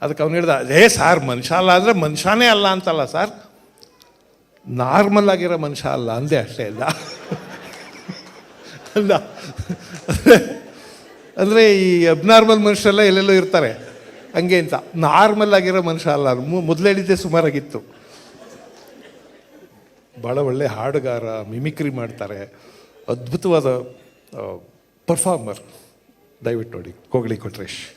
ಅದಕ್ಕೆ ಅವ್ನು ಹೇಳ್ದ, ಏ ಸಾರ್, ಮನುಷ್ಯ ಅಲ್ಲ ಅಂದರೆ ಮನುಷ್ಯನೇ ಅಲ್ಲ ಅಂತಲ್ಲ ಸರ್. ನಾರ್ಮಲ್ ಆಗಿರೋ ಮನುಷ್ಯ ಅಲ್ಲ. ಅಂದೆ ಅಷ್ಟೇ ಅಲ್ಲ ಅಲ್ಲ ಅಂದರೆ ಈ ಅಬ್ನಾರ್ಮಲ್ ಮನುಷ್ಯರೆಲ್ಲ ಎಲ್ಲೆಲ್ಲೋ ಇರ್ತಾರೆ. ಹಂಗೆ ಅಂತ. ನಾರ್ಮಲ್ ಆಗಿರೋ ಮನುಷ್ಯ ಅಲ್ಲ. ಮೊದಲು ಹೇಳಿದ್ದೆ ಸುಮಾರಾಗಿತ್ತು. ಭಾಳ ಒಳ್ಳೆ ಹಾಡುಗಾರ ಮಿಮಿಕ್ರಿ ಮಾಡ್ತಾರೆ. ಅದ್ಭುತವಾದ ಪರ್ಫಾರ್ಮರ್ ದಯವಿಟ್ಟು ನೋಡಿ ಕೋಗಳಿ ಕೊಟ್ರೇಶ್.